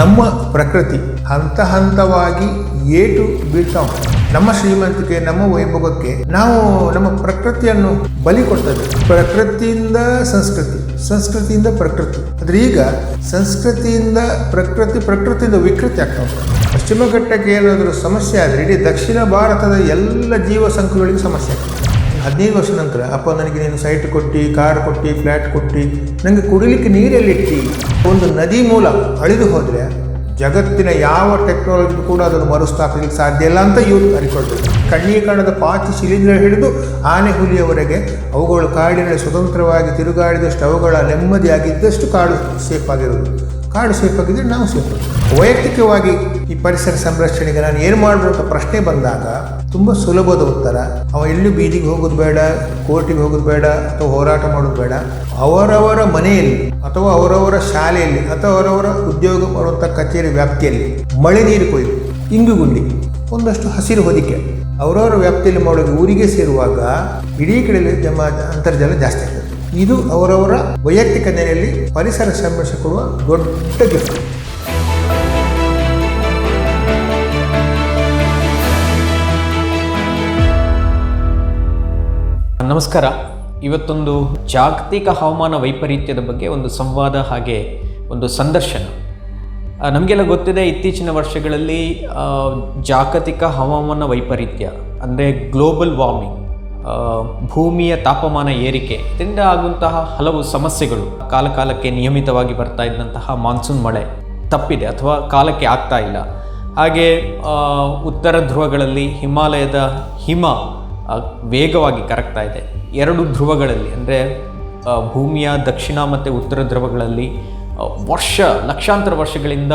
ನಮ್ಮ ಪ್ರಕೃತಿ ಹಂತ ಹಂತವಾಗಿ ಏಟು ಬೀಳ್ತಾ ನಮ್ಮ ಶ್ರೀಮಂತಿಕೆ, ನಮ್ಮ ವೈಭವಕ್ಕೆ ನಾವು ನಮ್ಮ ಪ್ರಕೃತಿಯನ್ನು ಬಲಿ ಕೊಡ್ತೇವೆ ಪ್ರಕೃತಿಯಿಂದ ಸಂಸ್ಕೃತಿ, ಸಂಸ್ಕೃತಿಯಿಂದ ಪ್ರಕೃತಿ. ಆದ್ರೆ ಈಗ ಸಂಸ್ಕೃತಿಯಿಂದ ಪ್ರಕೃತಿ, ಪ್ರಕೃತಿಯಿಂದ ವಿಕೃತಿ ಆಗ್ತಾ ಉಂಟು. ಪಶ್ಚಿಮ ಘಟ್ಟಕ್ಕೆ ಏನಾದರೂ ಸಮಸ್ಯೆ ಆದರೆ ಇಡೀ ದಕ್ಷಿಣ ಭಾರತದ ಎಲ್ಲ ಜೀವ ಸಂಕುಲಗಳಿಗೆ ಸಮಸ್ಯೆ ಆಗ್ತದೆ. ಹದಿನೈದು ವರ್ಷ ನಂತರ ಅಪ್ಪ ನನಗೆ ನೀನು ಸೈಟ್ ಕೊಟ್ಟು ಕಾರ್ ಕೊಟ್ಟು ಫ್ಲ್ಯಾಟ್ ಕೊಟ್ಟು ನನಗೆ ಕುಡಿಲಿಕ್ಕೆ ನೀರೆಲ್ಲಿಟ್ಟು ಒಂದು ನದಿ ಮೂಲ ಅಳಿದು ಹೋದರೆ ಜಗತ್ತಿನ ಯಾವ ಟೆಕ್ನಾಲಜಿ ಕೂಡ ಅದನ್ನು ಮರುಸ್ಥಾಪಿಸಲಿಕ್ಕೆ ಸಾಧ್ಯ ಇಲ್ಲ ಅಂತ ಇವರು ಅರಿಕೊಳ್ಬೇಕು ಕಣ್ಣಿಗೆ ಕಾಣದ ಪಾಚಿ ಶಿಲೀಂಧ್ರ ಹಿಡಿದು ಆನೆ ಹುಲಿಯವರೆಗೆ ಅವುಗಳು ಕಾಡಿನಲ್ಲಿ ಸ್ವತಂತ್ರವಾಗಿ ತಿರುಗಾಡಿದಷ್ಟು ಅವುಗಳ ನೆಮ್ಮದಿಯಾಗಿದ್ದಷ್ಟು ಕಾಡು ಸೇಫ್ ಆಗಿರೋದು. ಕಾಡು ಸೇಫ್ ಆಗಿದ್ದರೆ ನಾವು ಸೇಫ್ ವೈಯಕ್ತಿಕವಾಗಿ ಈ ಪರಿಸರ ಸಂರಕ್ಷಣೆಗೆ ನಾನು ಏನು ಮಾಡಬೇಕು ಅಂತ ಪ್ರಶ್ನೆ ಬಂದಾಗ ತುಂಬ ಸುಲಭದ ಉತ್ತರ. ಅವ ಎಲ್ಲೂ ಬೀದಿಗೆ ಹೋಗೋದು ಬೇಡ, ಕೋರ್ಟಿಗೆ ಹೋಗೋದು ಬೇಡ, ಅಥವಾ ಹೋರಾಟ ಮಾಡೋದು ಬೇಡ. ಅವರವರ ಮನೆಯಲ್ಲಿ ಅಥವಾ ಅವರವರ ಶಾಲೆಯಲ್ಲಿ ಅಥವಾ ಅವರವರ ಉದ್ಯೋಗ ಮಾಡುವಂಥ ಕಚೇರಿ ವ್ಯಾಪ್ತಿಯಲ್ಲಿ ಮಳೆ ನೀರು ಕೊಯ್ದು, ಇಂಗುಗುಂಡಿ, ಒಂದಷ್ಟು ಹಸಿರು ಹೊದಿಕೆ ಅವರವರ ವ್ಯಾಪ್ತಿಯಲ್ಲಿ ಮಾಡೋದು ಊರಿಗೆ ಸೇರುವಾಗ ಇಡೀ ಕಡೆಯಲ್ಲಿ ಜಮ, ಅಂತರ್ಜಲ ಜಾಸ್ತಿ ಆಗ್ತದೆ. ಇದು ಅವರವರ ವೈಯಕ್ತಿಕ ನೆಲೆಯಲ್ಲಿ ಪರಿಸರ ಸಂರಕ್ಷಿಸಿಕೊಡುವ ಕೊಡುವ ದೊಡ್ಡ ಗಿಫ್ಟ್. ನಮಸ್ಕಾರ. ಇವತ್ತೊಂದು ಜಾಗತಿಕ ಹವಾಮಾನ ವೈಪರೀತ್ಯದ ಬಗ್ಗೆ ಒಂದು ಸಂವಾದ ಹಾಗೆ ಒಂದು ಸಂದರ್ಶನ. ನಮಗೆಲ್ಲ ಗೊತ್ತಿದೆ ಇತ್ತೀಚಿನ ವರ್ಷಗಳಲ್ಲಿ ಜಾಗತಿಕ ಹವಾಮಾನ ವೈಪರೀತ್ಯ, ಅಂದರೆ ಗ್ಲೋಬಲ್ ವಾರ್ಮಿಂಗ್ ಭೂಮಿಯ ತಾಪಮಾನ ಏರಿಕೆ, ಇದರಿಂದ ಆಗುವಂತಹ ಹಲವು ಸಮಸ್ಯೆಗಳು ಕಾಲಕಾಲಕ್ಕೆ ನಿಯಮಿತವಾಗಿ ಬರ್ತಾ ಇದ್ದಂತಹ ಮಾನ್ಸೂನ್ ಮಳೆ ತಪ್ಪಿದೆ ಅಥವಾ ಕಾಲಕ್ಕೆ ಆಗ್ತಾ ಇಲ್ಲ. ಹಾಗೆ ಉತ್ತರ ಧ್ರುವಗಳಲ್ಲಿ ಹಿಮಾಲಯದ ಹಿಮ ವೇಗವಾಗಿ ಕರಗ್ತಾ ಇದೆ. ಎರಡು ಧ್ರುವಗಳಲ್ಲಿ, ಅಂದರೆ ಭೂಮಿಯ ದಕ್ಷಿಣ ಮತ್ತು ಉತ್ತರ ಧ್ರುವಗಳಲ್ಲಿ ವರ್ಷ, ಲಕ್ಷಾಂತರ ವರ್ಷಗಳಿಂದ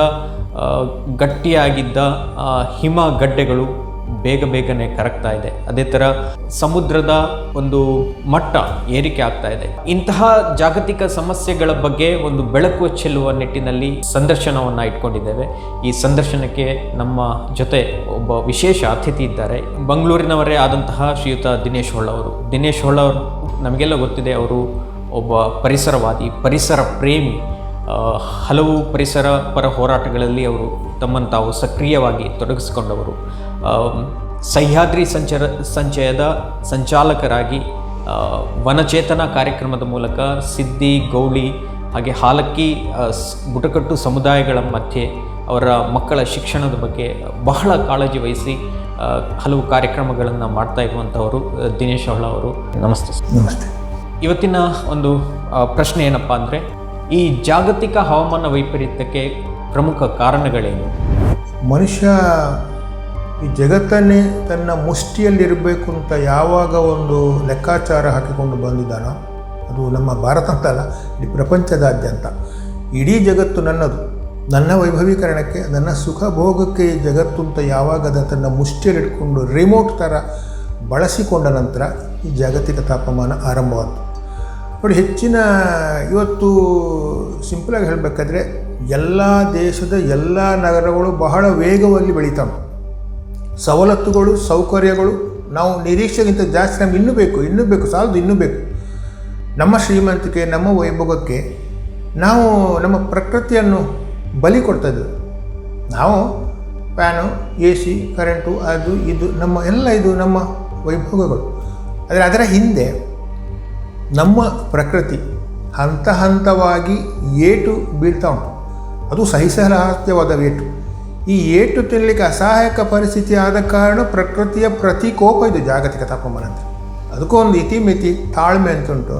ಗಟ್ಟಿಯಾಗಿದ್ದ ಹಿಮ ಗಡ್ಡೆಗಳು ಬೇಗ ಬೇಗನೆ ಕರಗ್ತಾ ಇದೆ. ಅದೇ ಥರ ಸಮುದ್ರದ ಒಂದು ಮಟ್ಟ ಏರಿಕೆ ಆಗ್ತಾ ಇದೆ. ಇಂತಹ ಜಾಗತಿಕ ಸಮಸ್ಯೆಗಳ ಬಗ್ಗೆ ಒಂದು ಬೆಳಕು ಚೆಲ್ಲುವ ನಿಟ್ಟಿನಲ್ಲಿ ಸಂದರ್ಶನವನ್ನು ಇಟ್ಕೊಂಡಿದ್ದೇವೆ. ಈ ಸಂದರ್ಶನಕ್ಕೆ ನಮ್ಮ ಜೊತೆ ಒಬ್ಬ ವಿಶೇಷ ಅತಿಥಿ ಇದ್ದಾರೆ. ಬೆಂಗಳೂರಿನವರೇ ಆದಂತಹ ಶ್ರೀಯುತ ದಿನೇಶ್ ಹೊಳ್ಳ ಅವರು. ದಿನೇಶ್ ಹೊಳ್ಳ ಅವರು, ನಮಗೆಲ್ಲ ಗೊತ್ತಿದೆ ಅವರು ಒಬ್ಬ ಪರಿಸರವಾದಿ, ಪರಿಸರ ಪ್ರೇಮಿ. ಹಲವು ಪರಿಸರ ಪರ ಹೋರಾಟಗಳಲ್ಲಿ ಅವರು ತಮ್ಮನ್ನು ತಾವು ಸಕ್ರಿಯವಾಗಿ ತೊಡಗಿಸಿಕೊಂಡವರು. ಸಹ್ಯಾದ್ರಿ ಸಂಚರ ಸಂಚಯದ ಸಂಚಾಲಕರಾಗಿ ವನಚೇತನ ಕಾರ್ಯಕ್ರಮದ ಮೂಲಕ ಸಿದ್ಧಿ ಗೌಳಿ ಹಾಗೆ ಹಾಲಕ್ಕಿ ಬುಟಕಟ್ಟು ಬುಡಕಟ್ಟು ಸಮುದಾಯಗಳ ಮಧ್ಯೆ ಅವರ ಮಕ್ಕಳ ಶಿಕ್ಷಣದ ಬಗ್ಗೆ ಬಹಳ ಕಾಳಜಿ ವಹಿಸಿ ಹಲವು ಕಾರ್ಯಕ್ರಮಗಳನ್ನು ಮಾಡ್ತಾ ಇರುವಂಥವರು ದಿನೇಶ್ ಅವಳ ಅವರು. ನಮಸ್ತೆ. ನಮಸ್ತೆ. ಇವತ್ತಿನ ಒಂದು ಪ್ರಶ್ನೆ ಏನಪ್ಪ ಅಂದರೆ ಈ ಜಾಗತಿಕ ಹವಾಮಾನ ವೈಪರೀತ್ಯಕ್ಕೆ ಪ್ರಮುಖ ಕಾರಣಗಳೇನು? ಮನುಷ್ಯ ಈ ಜಗತ್ತನ್ನೇ ತನ್ನ ಮುಷ್ಟಿಯಲ್ಲಿರಬೇಕು ಅಂತ ಯಾವಾಗ ಒಂದು ಲೆಕ್ಕಾಚಾರ ಹಾಕಿಕೊಂಡು ಬಂದಿದ್ದಾನೋ, ಅದು ನಮ್ಮ ಭಾರತ ಅಂತಲ್ಲ ಇಡೀ ಪ್ರಪಂಚದಾದ್ಯಂತ. ಇಡೀ ಜಗತ್ತು ನನ್ನದು. ನನ್ನ ವೈಭವೀಕರಣಕ್ಕೆ, ನನ್ನ ಸುಖ ಭೋಗಕ್ಕೆ ಈ ಜಗತ್ತು ಅಂತ ಯಾವಾಗ ಅದನ್ನು ತನ್ನ ಮುಷ್ಟಿಯಲ್ಲಿಟ್ಕೊಂಡು ರಿಮೋಟ್ ಥರ ಬಳಸಿಕೊಂಡ ನಂತರ ಈ ಜಾಗತಿಕ ತಾಪಮಾನ ಆರಂಭವಾಯಿತು ನೋಡಿ, ಹೆಚ್ಚಿನ ಇವತ್ತು ಸಿಂಪಲಾಗಿ ಹೇಳಬೇಕಾದ್ರೆ, ಎಲ್ಲ ದೇಶದ ಎಲ್ಲ ನಗರಗಳು ಬಹಳ ವೇಗವಾಗಿ ಬೆಳೀತಾ ಉಂಟು ಸವಲತ್ತುಗಳು, ಸೌಕರ್ಯಗಳು, ನಾವು ನಿರೀಕ್ಷೆಗಿಂತ ಜಾಸ್ತಿ ನಮ್ಗೆ ಇನ್ನೂ ಬೇಕು ಇನ್ನೂ ಬೇಕು, ಸಾಲದು ಇನ್ನೂ ಬೇಕು. ನಮ್ಮ ಶ್ರೀಮಂತಿಕೆ, ನಮ್ಮ ವೈಭವಕ್ಕೆ ನಾವು ನಮ್ಮ ಪ್ರಕೃತಿಯನ್ನು ಬಲಿ ಕೊಡ್ತಾ ನಾವು ಫ್ಯಾನು, ಎ ಸಿ, ಕರೆಂಟು, ಅದು, ಇದು, ನಮ್ಮ ಎಲ್ಲ ಇದು ನಮ್ಮ ವೈಭವಗಳು. ಆದರೆ ಅದರ ಹಿಂದೆ ನಮ್ಮ ಪ್ರಕೃತಿ ಹಂತ ಹಂತವಾಗಿ ಏಟು ಬೀಳ್ತಾ ಉಂಟು. ಅದು ಸಹಿಸಲಾಸ್ಯವಾದ ಏಟು. ಈ ಏಟು ತಿನ್ನಲಿಕ್ಕೆ ಅಸಹಾಯಕ ಪರಿಸ್ಥಿತಿ ಆದ ಕಾರಣ ಪ್ರಕೃತಿಯ ಪ್ರತಿಕೋಪ ಇದು ಜಾಗತಿಕ ತಾಪಮಾನ ಅಂತ ಅದಕ್ಕೂ ಒಂದು ಇತಿಮಿತಿ ತಾಳ್ಮೆ ಅಂತುಂಟು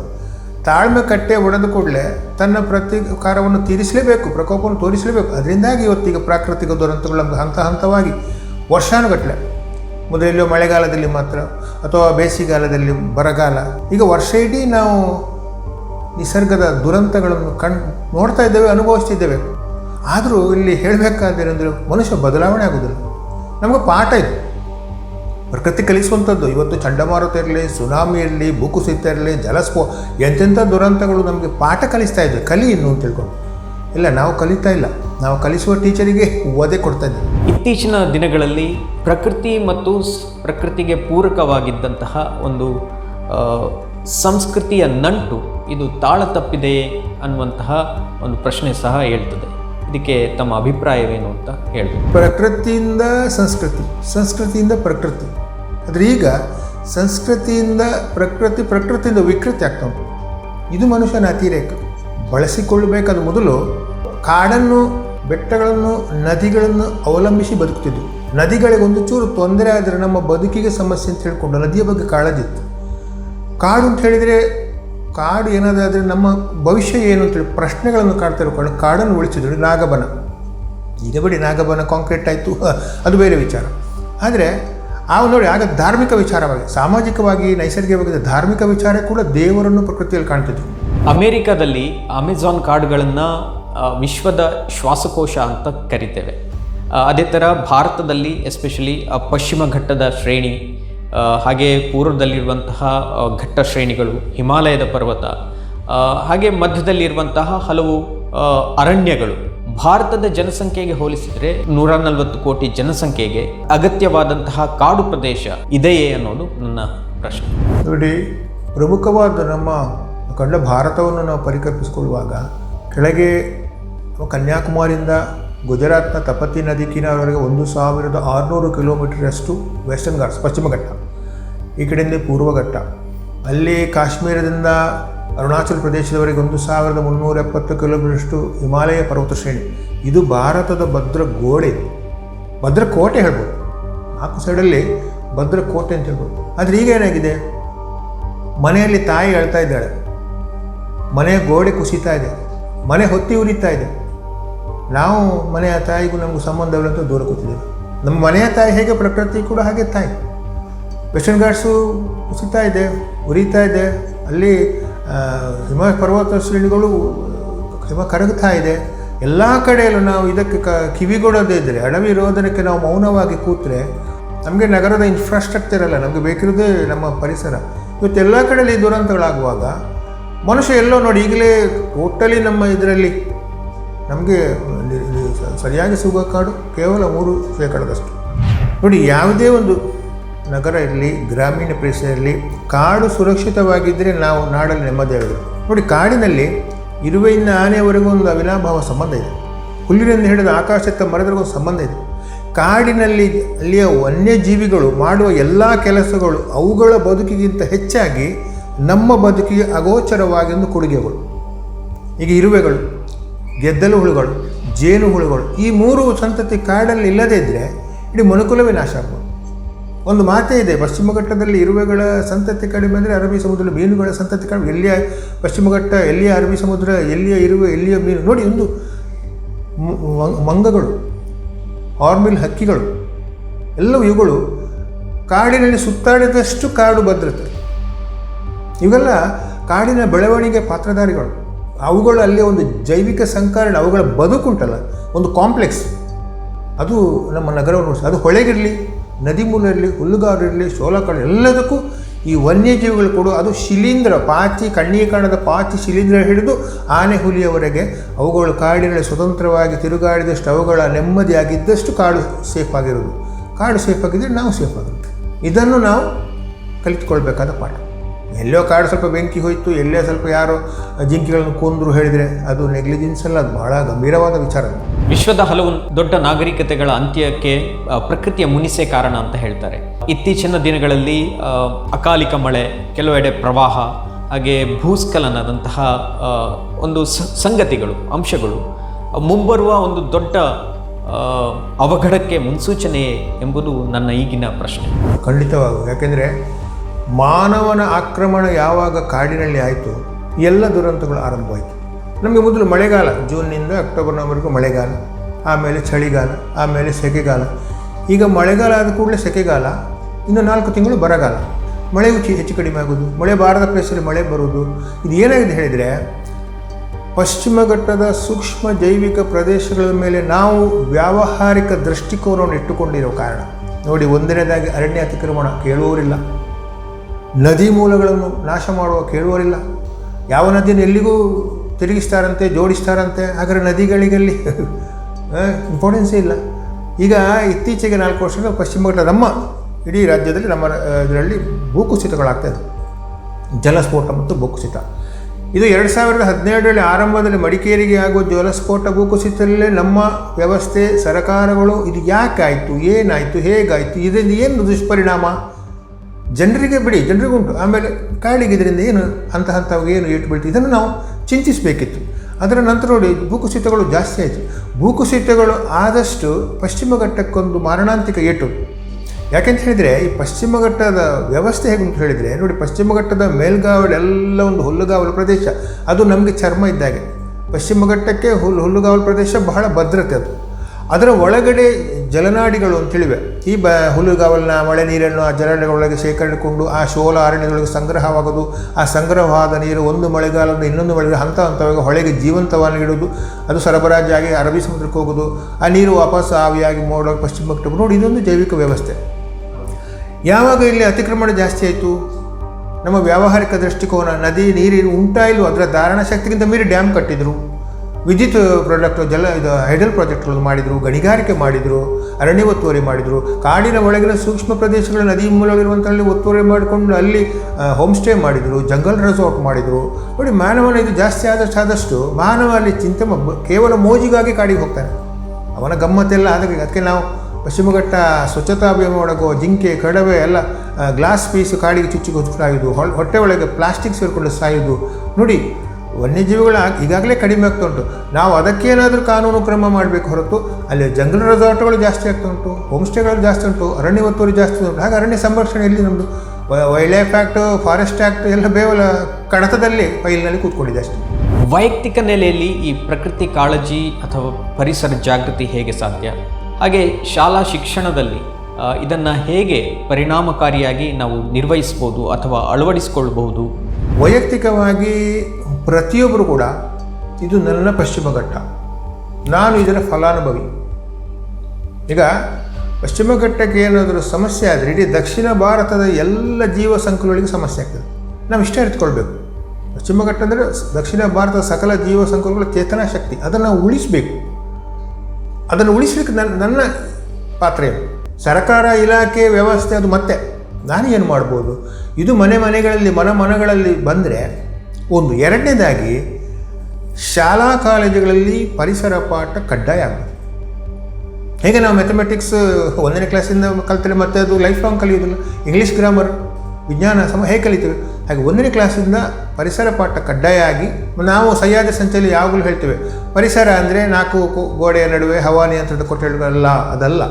ತಾಳ್ಮೆ ಕಟ್ಟೆ ಒಡೆದು ಕೂಡಲೇ ತನ್ನ ಪ್ರತಿಕಾರವನ್ನು ತೀರಿಸಲೇಬೇಕು, ಪ್ರಕೋಪವನ್ನು ತೋರಿಸಲೇಬೇಕು. ಅದರಿಂದಾಗಿ ಇವತ್ತೀಗ ಪ್ರಾಕೃತಿಕ ದುರಂತಗಳು ನಮಗೆ ಹಂತ ಹಂತವಾಗಿ ವರ್ಷಾನುಗಟ್ಟಲೆ. ಮೊದಲೆಲ್ಲೋ ಮಳೆಗಾಲದಲ್ಲಿ ಮಾತ್ರ, ಅಥವಾ ಬೇಸಿಗೆಗಾಲದಲ್ಲಿ ಬರಗಾಲ. ಈಗ ವರ್ಷ ಇಡೀ ನಾವು ನಿಸರ್ಗದ ದುರಂತಗಳನ್ನು ಕಣ್ ನೋಡ್ತಾ ಇದ್ದೇವೆ ಅನುಭವಿಸ್ತಿದ್ದೇವೆ ಆದರೂ ಇಲ್ಲಿ ಹೇಳಬೇಕಾದ್ರೆ ಮನುಷ್ಯ ಬದಲಾವಣೆ ಆಗೋದಿಲ್ಲ. ನಮಗೆ ಪಾಠ ಇದು. ಪ್ರಕೃತಿ ಕಲಿಸುವಂಥದ್ದು, ಇವತ್ತು ಚಂಡಮಾರುತ ಇರಲಿ, ಸುನಾಮಿ ಇರಲಿ, ಭೂಕುಸಿತ ಇರಲಿ, ಜಲಸ್ಫೋ, ಎಂತೆಂಥ ದುರಂತಗಳು ನಮಗೆ ಪಾಠ ಕಲಿಸ್ತಾ ಇದ್ವಿ ಕಲಿ ಇನ್ನು ಅಂತ ತಿಳ್ಕೊಂಡು. ಇಲ್ಲ, ನಾವು ಕಲಿತಾ ಇಲ್ಲ. ನಾವು ಕಲಿಸುವ ಟೀಚರಿಗೆ ಓದೆ ಕೊಡ್ತಾ ಇದ್ದೀವಿ. ಇತ್ತೀಚಿನ ದಿನಗಳಲ್ಲಿ ಪ್ರಕೃತಿ ಮತ್ತು ಪ್ರಕೃತಿಗೆ ಪೂರಕವಾಗಿದ್ದಂತಹ ಒಂದು ಸಂಸ್ಕೃತಿಯ ನಂಟು ಇದು ತಾಳ ತಪ್ಪಿದೆಯೇ ಅನ್ನುವಂತಹ ಒಂದು ಪ್ರಶ್ನೆ ಸಹ ಹೇಳ್ತದೆ. ಇದಕ್ಕೆ ತಮ್ಮ ಅಭಿಪ್ರಾಯವೇನು ಅಂತ ಹೇಳ್ಬೋದು ಪ್ರಕೃತಿಯಿಂದ ಸಂಸ್ಕೃತಿ, ಸಂಸ್ಕೃತಿಯಿಂದ ಪ್ರಕೃತಿ. ಆದರೆ ಈಗ ಸಂಸ್ಕೃತಿಯಿಂದ ಪ್ರಕೃತಿ, ಪ್ರಕೃತಿಯಿಂದ ವಿಕೃತಿ ಆಗ್ತಾ ಉಂಟು. ಇದು ಮನುಷ್ಯನ ಅತಿರೇಕ. ಬಳಸಿಕೊಳ್ಳಬೇಕಾದ ಮೊದಲು ಕಾಡನ್ನು, ಬೆಟ್ಟಗಳನ್ನು, ನದಿಗಳನ್ನು ಅವಲಂಬಿಸಿ ಬದುಕ್ತಿದ್ವು ನದಿಗಳಿಗೆ ಒಂದು ಚೂರು ತೊಂದರೆ ಆದರೆ ನಮ್ಮ ಬದುಕಿಗೆ ಸಮಸ್ಯೆ ಅಂತ ಹೇಳಿಕೊಂಡು ನದಿಯ ಬಗ್ಗೆ ಕಾಳಜಿತ್ತು ಕಾಡು ಅಂತ ಹೇಳಿದರೆ ಕಾಡು ಏನಾದಾದರೆ ನಮ್ಮ ಭವಿಷ್ಯ ಏನು ಅಂತೇಳಿ ಪ್ರಶ್ನೆಗಳನ್ನು ಕಾಡ್ತಾ ಇರ್ಕೊಂಡು ಕಾಡನ್ನು ಉಳಿಸಿದ್ರು ನಾಗಬನ. ಈಗ ಬಿಡಿ ನಾಗಬನ ಕಾಂಕ್ರೀಟ್ ಆಯಿತು. ಅದು ಬೇರೆ ವಿಚಾರ. ಆದರೆ ಆ ನೋಡಿ, ಆಗ ಧಾರ್ಮಿಕ ವಿಚಾರವಾಗಿ, ಸಾಮಾಜಿಕವಾಗಿ ನೈಸರ್ಗಿಕವಾಗಿ ಧಾರ್ಮಿಕ ವಿಚಾರ ಕೂಡ ದೇವರನ್ನು ಪ್ರಕೃತಿಯಲ್ಲಿ ಕಾಣ್ತಿದ್ರು ಅಮೇರಿಕಾದಲ್ಲಿ ಅಮೆಜಾನ್ ಕಾಡುಗಳನ್ನು ವಿಶ್ವದ ಶ್ವಾಸಕೋಶ ಅಂತ ಕರಿತೇವೆ. ಅದೇ ಥರ ಭಾರತದಲ್ಲಿ ಎಸ್ಪೆಷಲಿ ಪಶ್ಚಿಮ ಘಟ್ಟದ ಶ್ರೇಣಿ ಹಾಗೆ ಪೂರ್ವದಲ್ಲಿರುವಂತಹ ಘಟ್ಟ ಶ್ರೇಣಿಗಳು, ಹಿಮಾಲಯದ ಪರ್ವತ ಹಾಗೆ ಮಧ್ಯದಲ್ಲಿರುವಂತಹ ಹಲವು ಅರಣ್ಯಗಳು. ಭಾರತದ ಜನಸಂಖ್ಯೆಗೆ ಹೋಲಿಸಿದರೆ ನೂರ ನಲವತ್ತು ಕೋಟಿ ಜನಸಂಖ್ಯೆಗೆ ಅಗತ್ಯವಾದಂತಹ ಕಾಡು ಪ್ರದೇಶ ಇದೆಯೇ ಅನ್ನೋದು ನನ್ನ ಪ್ರಶ್ನೆ. ನೋಡಿ, ಪ್ರಮುಖವಾದ ನಮ್ಮ ಕಂಡ ಭಾರತವನ್ನು ನಾವು ಪರಿಕಲ್ಪಿಸಿಕೊಳ್ಳುವಾಗ, ಕೆಳಗೆ ಕನ್ಯಾಕುಮಾರಿಯಿಂದ ಗುಜರಾತ್ನ ತಪತಿ ನದಿ ಕಿನಾರವರೆಗೆ ಒಂದು ಸಾವಿರದ ಆರುನೂರು ಕಿಲೋಮೀಟರಷ್ಟು ವೆಸ್ಟರ್ನ್ ಘಾಟ್ಸ್ ಪಶ್ಚಿಮ ಘಟ್ಟ, ಈ ಕಡೆಯಿಂದ ಪೂರ್ವ ಘಟ್ಟ. ಅಲ್ಲಿ ಕಾಶ್ಮೀರದಿಂದ ಅರುಣಾಚಲ ಪ್ರದೇಶದವರೆಗೆ ಒಂದು ಸಾವಿರದ ಮುನ್ನೂರ ಎಪ್ಪತ್ತು ಕಿಲೋಮೀಟರಷ್ಟು ಹಿಮಾಲಯ ಪರ್ವತ ಶ್ರೇಣಿ. ಇದು ಭಾರತದ ಭದ್ರ ಗೋಡೆ. ಭದ್ರ ಕೋಟೆ ಹೇಳ್ಬೋದು. ನಾಲ್ಕು ಸೈಡಲ್ಲಿ ಭದ್ರ ಕೋಟೆ ಅಂತ ಹೇಳ್ಬೋದು. ಆದರೆ ಈಗ ಏನಾಗಿದೆ? ಮನೆಯಲ್ಲಿ ತಾಯಿ ಹೇಳ್ತಾ ಇದ್ದಾಳೆ. ಮನೆಯ ಗೋಡೆ ಕುಸಿತಾ ಇದೆ. ಮನೆ ಹೊತ್ತಿ ಉರಿತಾ ಇದೆ. ನಾವು ಮನೆಯ ತಾಯಿಗೂ ನಮಗೂ ಸಂಬಂಧವಿಲ್ಲ ಅಂತ ದೂರ ನಮ್ಮ ಮನೆಯ ತಾಯಿ ಹೇಗೆ ಪ್ರಕೃತಿ ಕೂಡ ಹಾಗೆ ತಾಯಿ. ವೆಸ್ಟರ್ನ್ ಘಾಟ್ಸು ಕುಸಿತಾ ಇದೆ, ಉರಿತಾ ಇದೆ, ಅಲ್ಲಿ ಹಿಮ ಪರ್ವತ ಶ್ರೇಣಿಗಳು, ಹಿಮ ಕರಗುತ್ತಾ ಇದೆ. ಎಲ್ಲ ಕಡೆಯಲ್ಲೂ ನಾವು ಇದಕ್ಕೆ ಕ, ಕಿವಿಗೊಡೋದೇ ಇದ್ದರೆ ಅಡವಿ ರೋದನಕ್ಕೆ ನಾವು ಮೌನವಾಗಿ ಕೂತ್ರೆ, ನಮಗೆ ನಗರದ ಇನ್ಫ್ರಾಸ್ಟ್ರಕ್ಚರ್ ಅಲ್ಲ, ನಮಗೆ ಬೇಕಿರೋದೇ ನಮ್ಮ ಪರಿಸರ. ಇವತ್ತು ಎಲ್ಲ ಕಡೆಯಲ್ಲಿ ದುರಂತಗಳಾಗುವಾಗ, ಮನುಷ್ಯ ಎಲ್ಲೋ ನೋಡಿ ಈಗಲೇ ಟೋಟಲಿ ನಮ್ಮ ಇದರಲ್ಲಿ, ನಮಗೆ ಸರಿಯಾಗಿ ಸಿಗುವ ಕಾಡು ಕೇವಲ ಮೂರು ಶೇಕಡದಷ್ಟು. ನೋಡಿ, ಯಾವುದೇ ಒಂದು ನಗರ ಇರಲಿ, ಗ್ರಾಮೀಣ ಪ್ರದೇಶ ಇರಲಿ, ಕಾಡು ಸುರಕ್ಷಿತವಾಗಿದ್ದರೆ ನಾವು ನಾಡಲ್ಲಿ ನೆಮ್ಮದಿಯಾಗಿರುತ್ತೆ ನೋಡಿ, ಕಾಡಿನಲ್ಲಿ ಇರುವೆಯಿಂದ ಆನೆಯವರೆಗೂ ಒಂದು ಅವಿನಾಭಾವ ಸಂಬಂಧ ಇದೆ. ಹುಲ್ಲಿನಿಂದ ಹಿಡಿದು ಆಕಾಶಕ್ಕೆ ಮರದವರೆಗೂ ಸಂಬಂಧ ಇದೆ. ಕಾಡಿನಲ್ಲಿ ಅಲ್ಲಿಯ ವನ್ಯಜೀವಿಗಳು ಮಾಡುವ ಎಲ್ಲ ಕೆಲಸಗಳು ಅವುಗಳ ಬದುಕಿಗಿಂತ ಹೆಚ್ಚಾಗಿ ನಮ್ಮ ಬದುಕಿಗೆ ಅಗೋಚರವಾಗಿ ಒಂದು ಕೊಡುಗೆಗಳು. ಈಗ ಇರುವೆಗಳು, ಗೆದ್ದಲು ಹುಳುಗಳು ಜೇನು ಹುಳುಗಳು. ಈ ಮೂರು ಸಂತತಿ ಕಾಡಲ್ಲಿ ಇಲ್ಲದೇ ಇದ್ದರೆ ಇಡೀ ಮನುಕುಲವೇ ನಾಶ ಆಗ್ಬೋದು. ಒಂದು ಮಾತೇ ಇದೆ, ಪಶ್ಚಿಮ ಘಟ್ಟದಲ್ಲಿ ಇರುವೆಗಳ ಸಂತತಿ ಕಡಿಮೆ ಅಂದರೆ ಅರಬ್ಬಿ ಸಮುದ್ರದ ಮೀನುಗಳ ಸಂತತಿ ಕಡಿಮೆ. ಎಲ್ಲಿಯ ಪಶ್ಚಿಮ ಘಟ್ಟ, ಎಲ್ಲಿಯ ಅರಬ್ಬಿ ಸಮುದ್ರ, ಎಲ್ಲಿಯ ಇರುವೆ, ಎಲ್ಲಿಯ ಮೀನು? ನೋಡಿ ಒಂದು ಮಂಗಗಳು, ಹಾರ್ಮಿಲ್ ಹಕ್ಕಿಗಳು, ಎಲ್ಲವೂ ಇವುಗಳು ಕಾಡಿನಲ್ಲಿ ಸುತ್ತಾಡಿದಷ್ಟು ಕಾಡು ಭದ್ರತೆ. ಇವೆಲ್ಲ ಕಾಡಿನ ಬೆಳವಣಿಗೆ ಪಾತ್ರಧಾರಿಗಳು. ಅವುಗಳು ಅಲ್ಲಿ ಒಂದು ಜೈವಿಕ ಸಂಕರಣ, ಅವುಗಳ ಬದುಕುಂಟಲ್ಲ ಒಂದು ಕಾಂಪ್ಲೆಕ್ಸ್ ಅದು ನಮ್ಮ ನಗರವನ್ನು ಅದು ಹೊಳೆಗಿರಲಿ, ನದಿ ಮೂಲ ಇರಲಿ ಹುಲ್ಲುಗಾರು ಇರಲಿ ಎಲ್ಲದಕ್ಕೂ ಈ ವನ್ಯಜೀವಿಗಳು ಕೊಡು, ಅದು ಶಿಲೀಂಧ್ರ, ಪಾಚಿ ಕಣ್ಣೀಕರಣದ ಪಾಚಿ ಶಿಲೀಂಧ್ರ ಹಿಡಿದು ಆನೆ ಹುಲಿಯವರೆಗೆ ಅವುಗಳು ಕಾಡಿನಲ್ಲಿ ಸ್ವತಂತ್ರವಾಗಿ ತಿರುಗಾಡಿದಷ್ಟು ಅವುಗಳ ನೆಮ್ಮದಿಯಾಗಿದ್ದಷ್ಟು ಕಾಡು ಸೇಫ್ ಆಗಿರೋದು ಕಾಡು ಸೇಫ್ ಆಗಿದ್ದರೆ ನಾವು ಸೇಫ್ ಆಗಿರೋದು ಇದನ್ನು ನಾವು ಕಲಿತ್ಕೊಳ್ಬೇಕಾದ ಪಾಠ. ಎಲ್ಲೋ ಕಾಡು ಸ್ವಲ್ಪ ಬೆಂಕಿ ಹೋಯಿತು ಎಲ್ಲೇ ಸ್ವಲ್ಪ ಯಾರು ಜಿಂಕೆಗಳನ್ನು ಕೊಂದರು ಹೇಳಿದರೆ ಅದು ನೆಗ್ಲಿಜೆನ್ಸ್ ಅಲ್ಲ ಅದು ಬಹಳ ಗಂಭೀರವಾದ ವಿಚಾರ ವಿಶ್ವದ ಹಲವು ದೊಡ್ಡ ನಾಗರಿಕತೆಗಳ ಅಂತ್ಯಕ್ಕೆ ಪ್ರಕೃತಿಯ ಮುನಿಸೆ ಕಾರಣ ಅಂತ ಹೇಳ್ತಾರೆ. ಇತ್ತೀಚಿನ ದಿನಗಳಲ್ಲಿ ಅಕಾಲಿಕ ಮಳೆ ಕೆಲವೆಡೆ ಪ್ರವಾಹ ಹಾಗೆ ಭೂಸ್ಖಲನದಂತಹ ಒಂದು ಸಂಗತಿಗಳು ಅಂಶಗಳು ಮುಂಬರುವ ಒಂದು ದೊಡ್ಡ ಅವಘಡಕ್ಕೆ ಮುನ್ಸೂಚನೆ ಎಂಬುದು ನನ್ನ ಈಗಿನ ಪ್ರಶ್ನೆ. ಖಂಡಿತವಾಗ. ಯಾಕೆಂದರೆ ಮಾನವನ ಆಕ್ರಮಣ ಯಾವಾಗ ಕಾಡಿನಲ್ಲಿ ಆಯಿತು, ಎಲ್ಲ ದುರಂತಗಳು ಆರಂಭವಾಯಿತು. ನಮಗೆ ಮೊದಲು ಮಳೆಗಾಲ, ಜೂನ್ನಿಂದ ಅಕ್ಟೋಬರ್ ನವಂಬರ್ಗೂ ಮಳೆಗಾಲ, ಆಮೇಲೆ ಚಳಿಗಾಲ, ಆಮೇಲೆ ಸೆಕೆಗಾಲ. ಈಗ ಮಳೆಗಾಲ ಆದ ಕೂಡಲೇ ಸೆಕೆಗಾಲ, ಇನ್ನು ನಾಲ್ಕು ತಿಂಗಳು ಬರಗಾಲ. ಮಳೆ ಚಿ- ಹೆಚ್ಚು ಕಡಿಮೆ ಆಗೋದು, ಮಳೆ ಬಾರದ ಪ್ರದೇಶದಲ್ಲಿ ಮಳೆ ಬರೋದು, ಇದು ಏನಾಗಿದೆ ಹೇಳಿದರೆ, ಪಶ್ಚಿಮ ಘಟ್ಟದ ಸೂಕ್ಷ್ಮ ಜೈವಿಕ ಪ್ರದೇಶಗಳ ಮೇಲೆ ನಾವು ವ್ಯಾವಹಾರಿಕ ದೃಷ್ಟಿಕೋನವನ್ನು ಇಟ್ಟುಕೊಂಡಿರೋ ಕಾರಣ. ನೋಡಿ, ಒಂದನೇದಾಗಿ ಅರಣ್ಯ ಅತಿಕ್ರಮಣ ಕೇಳುವವರಿಲ್ಲ ನದಿ ಮೂಲಗಳನ್ನು ನಾಶ ಮಾಡುವ ಕೇಳುವರಿಲ್ಲ. ಯಾವ ನದಿಯನ್ನು ಎಲ್ಲಿಗೂ ತಿರುಗಿಸ್ತಾರಂತೆ, ಜೋಡಿಸ್ತಾರಂತೆ ಆದರೆ ನದಿಗಳಿಗಲ್ಲಿ ಇಂಪಾರ್ಟೆನ್ಸೇ ಇಲ್ಲ. ಈಗ ಇತ್ತೀಚೆಗೆ ನಾಲ್ಕು ವರ್ಷಗಳ ಪಶ್ಚಿಮ ಘಟ್ಟ ನಮ್ಮ ಇಡೀ ರಾಜ್ಯದಲ್ಲಿ ನಮ್ಮ ಇದರಲ್ಲಿ ಭೂಕುಸಿತಗಳಾಗ್ತಾ ಇದೆ ಜಲಸ್ಫೋಟ ಮತ್ತು ಭೂಕುಸಿತ. ಇದು ಎರಡು ಸಾವಿರದ ಹದಿನೇಳರಲ್ಲಿ ಆರಂಭದಲ್ಲಿ ಮಡಿಕೇರಿಗೆ ಆಗುವ ಜಲಸ್ಫೋಟ, ಭೂಕುಸಿತದಲ್ಲೇ ನಮ್ಮ ವ್ಯವಸ್ಥೆ, ಸರಕಾರಗಳು, ಇದು ಯಾಕಾಯಿತು, ಏನಾಯಿತು, ಹೇಗಾಯಿತು ಇದರಿಂದ ಏನು ದುಷ್ಪರಿಣಾಮ? ಜನರಿಗೆ ಬಿಡಿ, ಜನರಿಗುಂಟು. ಆಮೇಲೆ ಕಾಡಿಗೆ ಇದರಿಂದ ಏನು ಹಂತ ಏನು ಏಟು ಬೀಳ್ತೀವಿ ಇದನ್ನು ನಾವು ಚಿಂತಿಸಬೇಕಿತ್ತು. ಅದರ ನಂತರ ನೋಡಿ, ಭೂಕುಸಿತಗಳು ಜಾಸ್ತಿ ಆಯಿತು. ಭೂಕುಸಿತಗಳು ಆದಷ್ಟು ಪಶ್ಚಿಮ ಘಟ್ಟಕ್ಕೊಂದು ಮಾರಣಾಂತಿಕ ಏಟು. ಯಾಕೆಂತ ಹೇಳಿದರೆ, ಈ ಪಶ್ಚಿಮ ಘಟ್ಟದ ವ್ಯವಸ್ಥೆ ಹೇಗೆ ಅಂತ ಹೇಳಿದರೆ, ನೋಡಿ, ಪಶ್ಚಿಮ ಘಟ್ಟದ ಮೇಲ್ಗಾವಲೆಲ್ಲ ಒಂದು ಹುಲ್ಲುಗಾವಲು ಪ್ರದೇಶ. ಅದು ನಮಗೆ ಚರ್ಮ ಇದ್ದಾಗೆ ಪಶ್ಚಿಮ ಘಟ್ಟಕ್ಕೆ ಹುಲ್ಲು ಹುಲ್ಲುಗಾವಲು ಪ್ರದೇಶ ಬಹಳ ಭದ್ರತೆ ಅದು. ಅದರ ಒಳಗಡೆ ಜಲನಾಡಿಗಳು ಅಂತೇಳಿವೆ ಈ ಬ ಹುಲ್ಲುಗಾವಲಿನ ಮಳೆ ನೀರನ್ನು ಆ ಜಲನಾಡಿಗಳೊಳಗೆ ಶೇಖರಣೆಕೊಂಡು ಆ ಶೋಲ ಅರಣ್ಯದೊಳಗೆ ಸಂಗ್ರಹವಾಗೋದು. ಆ ಸಂಗ್ರಹವಾದ ನೀರು ಒಂದು ಮಳೆಗಾಲದಿಂದ ಇನ್ನೊಂದು ಮಳೆಗಾಲ ಹಂತ ಹಂತವಾಗಿ ಹೊಳೆಗೆ ಜೀವಂತವಾಗಿಡುವುದು ಅದು ಸರಬರಾಜಾಗಿ ಅರಬ್ಬಿ ಸಮುದ್ರಕ್ಕೆ ಹೋಗೋದು. ಆ ನೀರು ವಾಪಸ್ ಆವಿಯಾಗಿ ಮೋಡ ಪಶ್ಚಿಮ ಘಟ್ಟಕ್ಕೆ ನೋಡಿ ಇದೊಂದು ಜೈವಿಕ ವ್ಯವಸ್ಥೆ. ಯಾವಾಗ ಇಲ್ಲಿ ಅತಿಕ್ರಮಣ ಜಾಸ್ತಿ ಆಯಿತು? ನಮ್ಮ ವ್ಯಾವಹಾರಿಕ ದೃಷ್ಟಿಕೋನ, ನದಿ ನೀರಿನ ಉಂಟಾ ಇಲ್ವೋ ಅದರ ಧಾರಣ ಶಕ್ತಿಗಿಂತ ಮೀರಿ ಡ್ಯಾಮ್ ಕಟ್ಟಿದರು. ವಿದ್ಯುತ್ ಪ್ರಾಡಕ್ಟ್ ಜಲ, ಇದು ಹೈಡಲ್ ಪ್ರಾಜೆಕ್ಟ್ಗಳು ಮಾಡಿದರು, ಗಣಿಗಾರಿಕೆ ಮಾಡಿದರು, ಅರಣ್ಯ ಒತ್ತುವರಿ ಮಾಡಿದರು, ಕಾಡಿನ ಒಳಗಿನ ಸೂಕ್ಷ್ಮ ಪ್ರದೇಶಗಳ ನದಿ ಮೂಲಗಳಿರುವಂಥಲ್ಲಿ ಒತ್ತುವರಿ ಮಾಡಿಕೊಂಡು ಅಲ್ಲಿ ಹೋಮ್ ಸ್ಟೇ ಮಾಡಿದರು ಜಂಗಲ್ ರೆಸಾರ್ಟ್ ಮಾಡಿದರು. ನೋಡಿ, ಮಾನವನ ಇದು ಜಾಸ್ತಿ ಆದಷ್ಟು ಆದಷ್ಟು ಮಾನವ ಅಲ್ಲಿ ಚಿಂತೆ ಕೇವಲ ಮೋಜಿಗಾಗಿ ಕಾಡಿಗೆ ಹೋಗ್ತಾನೆ. ಅವನ ಗಮ್ಮತ್ತೆಲ್ಲ ಅದಕ್ಕೆ ಅದಕ್ಕೆ ನಾವು ಪಶ್ಚಿಮಘಟ್ಟ ಸ್ವಚ್ಛತಾ ಅಭಿಯಾನ ಒಳಗೋ, ಜಿಂಕೆ, ಕಡವೆ ಎಲ್ಲ ಗ್ಲಾಸ್ ಪೀಸ್ ಕಾಡಿಗೆ ಚುಚ್ಚಿಗೆ ಸಾಯೋದು ಹೊಟ್ಟೆ ಒಳಗೆ ಪ್ಲಾಸ್ಟಿಕ್ ಸೇರಿಕೊಂಡು ಸಾಯೋದು. ನೋಡಿ ವನ್ಯಜೀವಿಗಳ ಈಗಾಗಲೇ ಕಡಿಮೆ ಆಗ್ತಾ ಉಂಟು. ನಾವು ಅದಕ್ಕೇನಾದರೂ ಕಾನೂನು ಕ್ರಮ ಮಾಡಬೇಕು ಹೊರತು ಅಲ್ಲಿ ಜಂಗಲ್ ರೆಸಾರ್ಟ್ಗಳು ಜಾಸ್ತಿ ಆಗ್ತಾ ಉಂಟು ಹೋಮ್ ಸ್ಟೇಗಳು ಜಾಸ್ತಿ ಉಂಟು, ಅರಣ್ಯ ಒತ್ತುವರಿ ಜಾಸ್ತಿ ಉಂಟು, ಹಾಗೆ ಅರಣ್ಯ ಸಂರಕ್ಷಣೆ ಎಲ್ಲಿ ನಮ್ಮದು wildlife act forest act ಎಲ್ಲ ಬೇವಲ ಕಡತದಲ್ಲಿ ಫೈಲ್ನಲ್ಲಿ ಕೂತ್ಕೊಂಡಿದೆ ಅಷ್ಟೇ. ವೈಯಕ್ತಿಕ ನೆಲೆಯಲ್ಲಿ ಈ ಪ್ರಕೃತಿ ಕಾಳಜಿ ಅಥವಾ ಪರಿಸರ ಜಾಗೃತಿ ಹೇಗೆ ಸಾಧ್ಯ? ಹಾಗೆ ಶಾಲಾ ಶಿಕ್ಷಣದಲ್ಲಿ ಇದನ್ನು ಹೇಗೆ ಪರಿಣಾಮಕಾರಿಯಾಗಿ ನಾವು ನಿರ್ವಹಿಸ್ಬೋದು ಅಥವಾ ಅಳವಡಿಸಿಕೊಳ್ಬಹುದು? ವೈಯಕ್ತಿಕವಾಗಿ ಪ್ರತಿಯೊಬ್ಬರು ಕೂಡ ಇದು ನನ್ನ ಪಶ್ಚಿಮ ಘಟ್ಟ. ನಾನು ಇದರ ಫಲಾನುಭವಿ. ಈಗ ಪಶ್ಚಿಮ ಘಟ್ಟಕ್ಕೆ ಏನಾದರೂ ಸಮಸ್ಯೆ ಆದರೆ ಇಡೀ ದಕ್ಷಿಣ ಭಾರತದ ಎಲ್ಲ ಜೀವ ಸಂಕುಲಗಳಿಗೆ ಸಮಸ್ಯೆ ಆಗ್ತದೆ. ನಾವು ಇಷ್ಟ ಇಟ್ಕೊಳ್ಬೇಕು. ಪಶ್ಚಿಮ ಘಟ್ಟ ಅಂದರೆ ದಕ್ಷಿಣ ಭಾರತದ ಸಕಲ ಜೀವ ಸಂಕುಲಗಳ ಚೇತನಾ ಶಕ್ತಿ. ಅದನ್ನು ನಾವು ಉಳಿಸಬೇಕು. ಅದನ್ನು ಉಳಿಸಲಿಕ್ಕೆ ನನ್ನ ನನ್ನ ಪಾತ್ರ ಸರ್ಕಾರ, ಇಲಾಖೆ ವ್ಯವಸ್ಥೆ ಅದು ಮತ್ತೆ. ನಾನು ಏನು ಮಾಡ್ಬೋದು? ಇದು ಮನೆ ಮನೆಗಳಲ್ಲಿ, ಮನ ಮನಗಳಲ್ಲಿ ಬಂದರೆ ಒಂದು ಎರಡನೇದಾಗಿ ಶಾಲಾ ಕಾಲೇಜುಗಳಲ್ಲಿ ಪರಿಸರ ಪಾಠ ಕಡ್ಡಾಯ ಆಗುತ್ತೆ. ಹೇಗೆ ನಾವು ಮ್ಯಾಥಮೆಟಿಕ್ಸ್ ಒಂದನೇ ಕ್ಲಾಸಿಂದ ಕಲ್ತರೆ ಮತ್ತೆ ಅದು ಲೈಫ್ ಲಾಂಗ್ ಕಲಿಯೋದಿಲ್ಲ ಇಂಗ್ಲೀಷ್ ಗ್ರಾಮರ್ ವಿಜ್ಞಾನ, ಸಮ, ಹೇಗೆ ಕಲಿತೀವಿ? ಹಾಗೆ ಒಂದನೇ ಕ್ಲಾಸಿಂದ ಪರಿಸರ ಪಾಠ ಕಡ್ಡಾಯ ಆಗಿ ನಾವು ಸಹ್ಯಾದ್ರಿ ಸಂಚಲಿ ಯಾವಾಗಲೂ ಹೇಳ್ತೇವೆ, ಪರಿಸರ ಅಂದರೆ ನಾಲ್ಕು ಗೋಡೆಯ ನಡುವೆ ಹವಾನಿಯಂತ್ರದ ಕೊಠಡಿಗಳಲ್ಲ ಅದಲ್ಲ.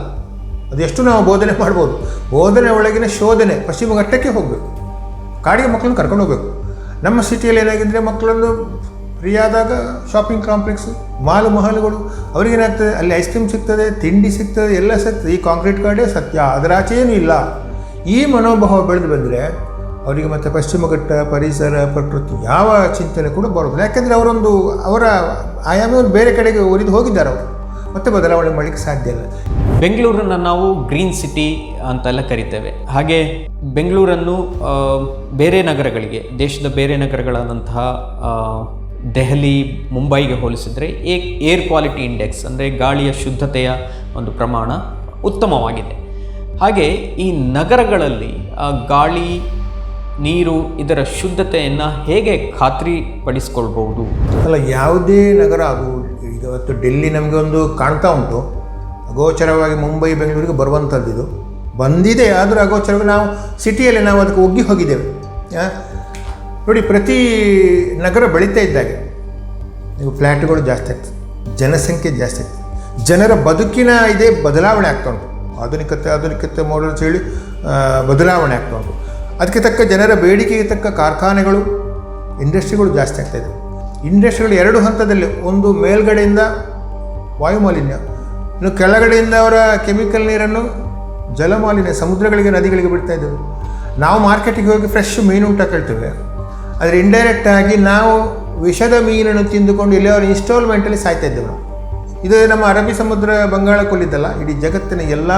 ಅದೆಷ್ಟು ನಾವು ಬೋಧನೆ ಮಾಡ್ಬೋದು? ಬೋಧನೆ ಒಳಗಿನ ಶೋಧನೆ ಪಶ್ಚಿಮ ಘಟ್ಟಕ್ಕೆ ಹೋಗಬೇಕು. ಕಾಡಿಗೆ ಮಕ್ಕಳನ್ನು ಕರ್ಕೊಂಡು ಹೋಗಬೇಕು. ನಮ್ಮ ಸಿಟಿಯಲ್ಲಿ ಏನಾಗಿದ್ದರೆ ಮಕ್ಕಳನ್ನು ಫ್ರೀ ಆದಾಗ ಶಾಪಿಂಗ್ ಕಾಂಪ್ಲೆಕ್ಸ್ ಮಾಲು ಮಹಲ್ಗಳು ಅವ್ರಿಗೇನಾಗ್ತದೆ ಅಲ್ಲಿ ಐಸ್ ಕ್ರೀಮ್ ಸಿಗ್ತದೆ, ತಿಂಡಿ ಸಿಗ್ತದೆ, ಎಲ್ಲ ಸಿಗ್ತದೆ. ಈ ಕಾಂಕ್ರೀಟ್ ಕಾಡೇ ಸತ್ಯ. ಅದರ ಆಚೆ ಏನೂ ಇಲ್ಲ. ಈ ಮನೋಭಾವ ಬೆಳೆದು ಬಂದರೆ ಅವರಿಗೆ ಮತ್ತು ಪಶ್ಚಿಮ ಘಟ್ಟ, ಪರಿಸರ, ಪ್ರಕೃತಿ ಯಾವ ಚಿಂತನೆ ಕೂಡ ಬರೋದಿಲ್ಲ. ಯಾಕೆಂದರೆ ಅವರೊಂದು ಅವರ ಆಯಾಮವನ್ನು ಬೇರೆ ಕಡೆಗೆ ಒರಿದು ಹೋಗಿದ್ದಾರೆ ಅವರು. ಮತ್ತೆ ಬದಲಾವಣೆ ಮಾಡಲಿಕ್ಕೆ ಸಾಧ್ಯ ಇಲ್ಲ. ಬೆಂಗಳೂರನ್ನು ನಾವು ಗ್ರೀನ್ ಸಿಟಿ ಅಂತೆಲ್ಲ ಕರಿತೇವೆ. ಹಾಗೆ ಬೆಂಗಳೂರನ್ನು ಬೇರೆ ನಗರಗಳಿಗೆ ದೇಶದ ಬೇರೆ ನಗರಗಳಾದಂತಹ ದೆಹಲಿ ಮುಂಬೈಗೆ ಹೋಲಿಸಿದರೆ ಏ ಏರ್ ಕ್ವಾಲಿಟಿ ಇಂಡೆಕ್ಸ್ ಅಂದರೆ ಗಾಳಿಯ ಶುದ್ಧತೆಯ ಒಂದು ಪ್ರಮಾಣ ಉತ್ತಮವಾಗಿದೆ. ಹಾಗೆ ಈ ನಗರಗಳಲ್ಲಿ ಗಾಳಿ ನೀರು ಇದರ ಶುದ್ಧತೆಯನ್ನು ಹೇಗೆ ಖಾತ್ರಿಪಡಿಸಿಕೊಳ್ಬಹುದು? ಅಲ್ಲ ಯಾವುದೇ ನಗರ ಅದು ಈಗ ಇವತ್ತು ಡೆಲ್ಲಿ ನಮಗೆ ಒಂದು ಕಾಣ್ತಾ ಉಂಟು. ಅಗೋಚರವಾಗಿ ಮುಂಬೈ, ಬೆಂಗಳೂರಿಗೆ ಬರುವಂಥದ್ದು ಇದು. ಬಂದಿದೆ, ಆದರೂ ಅಗೋಚರವಾಗಿ ನಾವು ಸಿಟಿಯಲ್ಲಿ ನಾವು ಅದಕ್ಕೆ ಒಗ್ಗಿ ಹೋಗಿದ್ದೇವೆ? ನೋಡಿ, ಪ್ರತಿ ನಗರ ಬೆಳೀತಾ ಇದ್ದಾಗೆ. ನೀವು ಫ್ಲ್ಯಾಟ್ಗಳು ಜಾಸ್ತಿ ಆಗ್ತದೆ. ಜನಸಂಖ್ಯೆ ಜಾಸ್ತಿ ಆಗ್ತದೆ. ಜನರ ಬದುಕಿನ ಇದೇ ಬದಲಾವಣೆ ಆಗ್ತಾ ಉಂಟು. ಆಧುನಿಕತೆ ಆಧುನಿಕತೆ ಮಾಡಲ್ಸ್ ಹೇಳಿ ಬದಲಾವಣೆ ಆಗ್ತಾ ಉಂಟು. ಅದಕ್ಕೆ ತಕ್ಕ ಜನರ ಬೇಡಿಕೆಗೆ ತಕ್ಕ ಕಾರ್ಖಾನೆಗಳು ಇಂಡಸ್ಟ್ರಿಗಳು ಜಾಸ್ತಿ ಆಗ್ತಾ ಇದೆ ಇಂಡಸ್ಟ್ರಿಗಳು ಎರಡು ಹಂತದಲ್ಲಿ, ಒಂದು ಮೇಲ್ಗಡೆಯಿಂದ ವಾಯುಮಾಲಿನ್ಯ, ಇನ್ನು ಕೆಳಗಡೆಯಿಂದ ಅವರ ಕೆಮಿಕಲ್ ನೀರನ್ನು ಜಲಮಾಲಿನ್ಯ, ಸಮುದ್ರಗಳಿಗೆ, ನದಿಗಳಿಗೆ ಬಿಡ್ತಾ ಇದ್ದೇವೆ ನಾವು ಮಾರ್ಕೆಟಿಗೆ ಹೋಗಿ ಫ್ರೆಶ್ ಮೀನು ಊಟ ಕೇಳ್ತೇವೆ. ಆದರೆ ಇಂಡೈರೆಕ್ಟ್ ಆಗಿ ನಾವು ವಿಷದ ಮೀನನ್ನು ತಿಂದುಕೊಂಡು ಇಲ್ಲಿ ಅವರ ಇನ್ಸ್ಟಾಲ್ಮೆಂಟಲ್ಲಿ ಸಾಯ್ತಾ ಇದ್ದೇವೆ ಇದು ನಮ್ಮ ಅರಬ್ಬಿ ಸಮುದ್ರ ಬಂಗಾಳ ಕೊಲ್ಲಿದ್ದಲ್ಲ ಇಡೀ ಜಗತ್ತಿನ ಎಲ್ಲ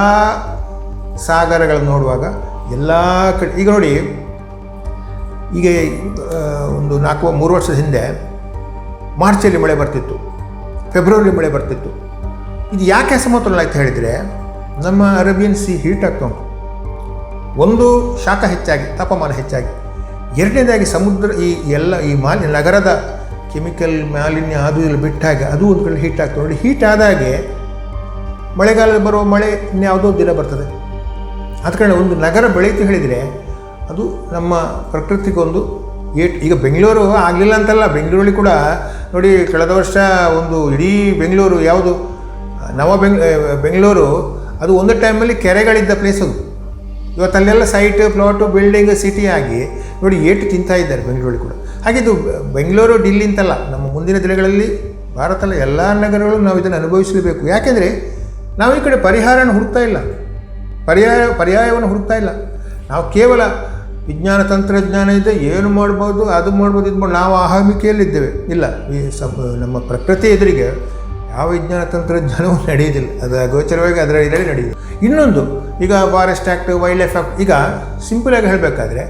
ಸಾಗರಗಳನ್ನು ನೋಡುವಾಗ ಎಲ್ಲ ಕಡೆ, ಈಗ ನೋಡಿ, ಈಗ ಒಂದು ನಾಲ್ಕು, ಮೂರು ವರ್ಷದ ಹಿಂದೆ ಮಾರ್ಚಲ್ಲಿ ಮಳೆ ಬರ್ತಿತ್ತು ಫೆಬ್ರವರಿ ಮಳೆ ಬರ್ತಿತ್ತು. ಇದು ಯಾಕೆ ಅಸಮತೋಲನ ಆಯ್ತು ಹೇಳಿದರೆ, ನಮ್ಮ ಅರೇಬಿಯನ್ ಸಿ ಹೀಟ್ ಆಗ್ತಾ ಉಂಟು. ಒಂದು ಶಾಖ ಹೆಚ್ಚಾಗಿ, ತಾಪಮಾನ ಹೆಚ್ಚಾಗಿ. ಎರಡನೇದಾಗಿ ಸಮುದ್ರ, ಈ ಎಲ್ಲ, ಈ ಮಾಲಿನ್ಯ, ನಗರದ ಕೆಮಿಕಲ್ ಮಾಲಿನ್ಯ ಅದು ಇಲ್ಲಿ ಬಿಟ್ಟಾಗ ಅದು ಒಂದು ಕಡೆ ಹೀಟ್ ಆಗ್ತದೆ ನೋಡಿ, ಹೀಟ್ ಆದಾಗೆ ಮಳೆಗಾಲದಲ್ಲಿ ಬರುವ ಮಳೆ ಇನ್ಯಾವುದೋ ದಿನ ಬರ್ತದೆ. ಆದ ಕಾರಣ ಒಂದು ನಗರ ಬೆಳೆಯಿತು ಹೇಳಿದರೆ ಅದು ನಮ್ಮ ಪ್ರಕೃತಿಗೊಂದು ಏಟ್, ಈಗ ಬೆಂಗಳೂರು ಆಗಲಿಲ್ಲ ಅಂತಲ್ಲ, ಬೆಂಗಳೂರಲ್ಲಿ ಕೂಡ ನೋಡಿ ಕಳೆದ ವರ್ಷ ಒಂದು ಇಡೀ ಬೆಂಗಳೂರು ಯಾವುದು, ನವ ಬೆಂಗ್ ಬೆಂಗಳೂರು, ಅದು ಒಂದು ಟೈಮಲ್ಲಿ ಕೆರೆಗಳಿದ್ದ ಪ್ಲೇಸ್ ಅದು. ಇವತ್ತು ಅಲ್ಲೆಲ್ಲ ಸೈಟ್ ಪ್ಲಾಟು ಬಿಲ್ಡಿಂಗ್ ಸಿಟಿ ಆಗಿ ನೋಡಿ ಏಟು ತಿಂತಾ ಇದ್ದಾರೆ ಬೆಂಗಳೂರಲ್ಲಿ ಕೂಡ. ಹಾಗಿದ್ದು ಬೆಂಗಳೂರು, ಡಿಲ್ಲಿ ಅಂತಲ್ಲ, ನಮ್ಮ ಮುಂದಿನ ದಿನಗಳಲ್ಲಿ ಭಾರತದ ಎಲ್ಲ ನಗರಗಳು ನಾವು ಇದನ್ನು ಅನುಭವಿಸಲೇಬೇಕು. ಯಾಕೆಂದರೆ ನಾವು ಈ ಕಡೆ ಪರಿಹಾರನ ಹುಡುಕ್ತಾ ಇಲ್ಲ. ಪರ್ಯಾಯ ಪರ್ಯಾಯವನ್ನು ಹುಡುಕ್ತಾ ಇಲ್ಲ. ನಾವು ಕೇವಲ ವಿಜ್ಞಾನ ತಂತ್ರಜ್ಞಾನ ಇದೆ, ಏನು ಮಾಡ್ಬೋದು, ಅದು ಮಾಡ್ಬೋದು, ಇದು ಮಾಡಿ ನಾವು ಆಹಾಮಿಕೆಯಲ್ಲಿದ್ದೇವೆ ಇಲ್ಲ, ಈ ಸಬ್ ನಮ್ಮ ಪ್ರಕೃತಿ ಎದುರಿಗೆ ಯಾವ ವಿಜ್ಞಾನ ತಂತ್ರಜ್ಞಾನವೂ ನಡೆಯೋದಿಲ್ಲ ಅದು ಗೋಚರವಾಗಿ ಅದರ ಇದರಲ್ಲಿ ನಡೆಯುವುದು ಇನ್ನೊಂದು, ಈಗ forest act wildlife act ಈಗ ಸಿಂಪಲಾಗಿ ಹೇಳಬೇಕಾದ್ರೆ,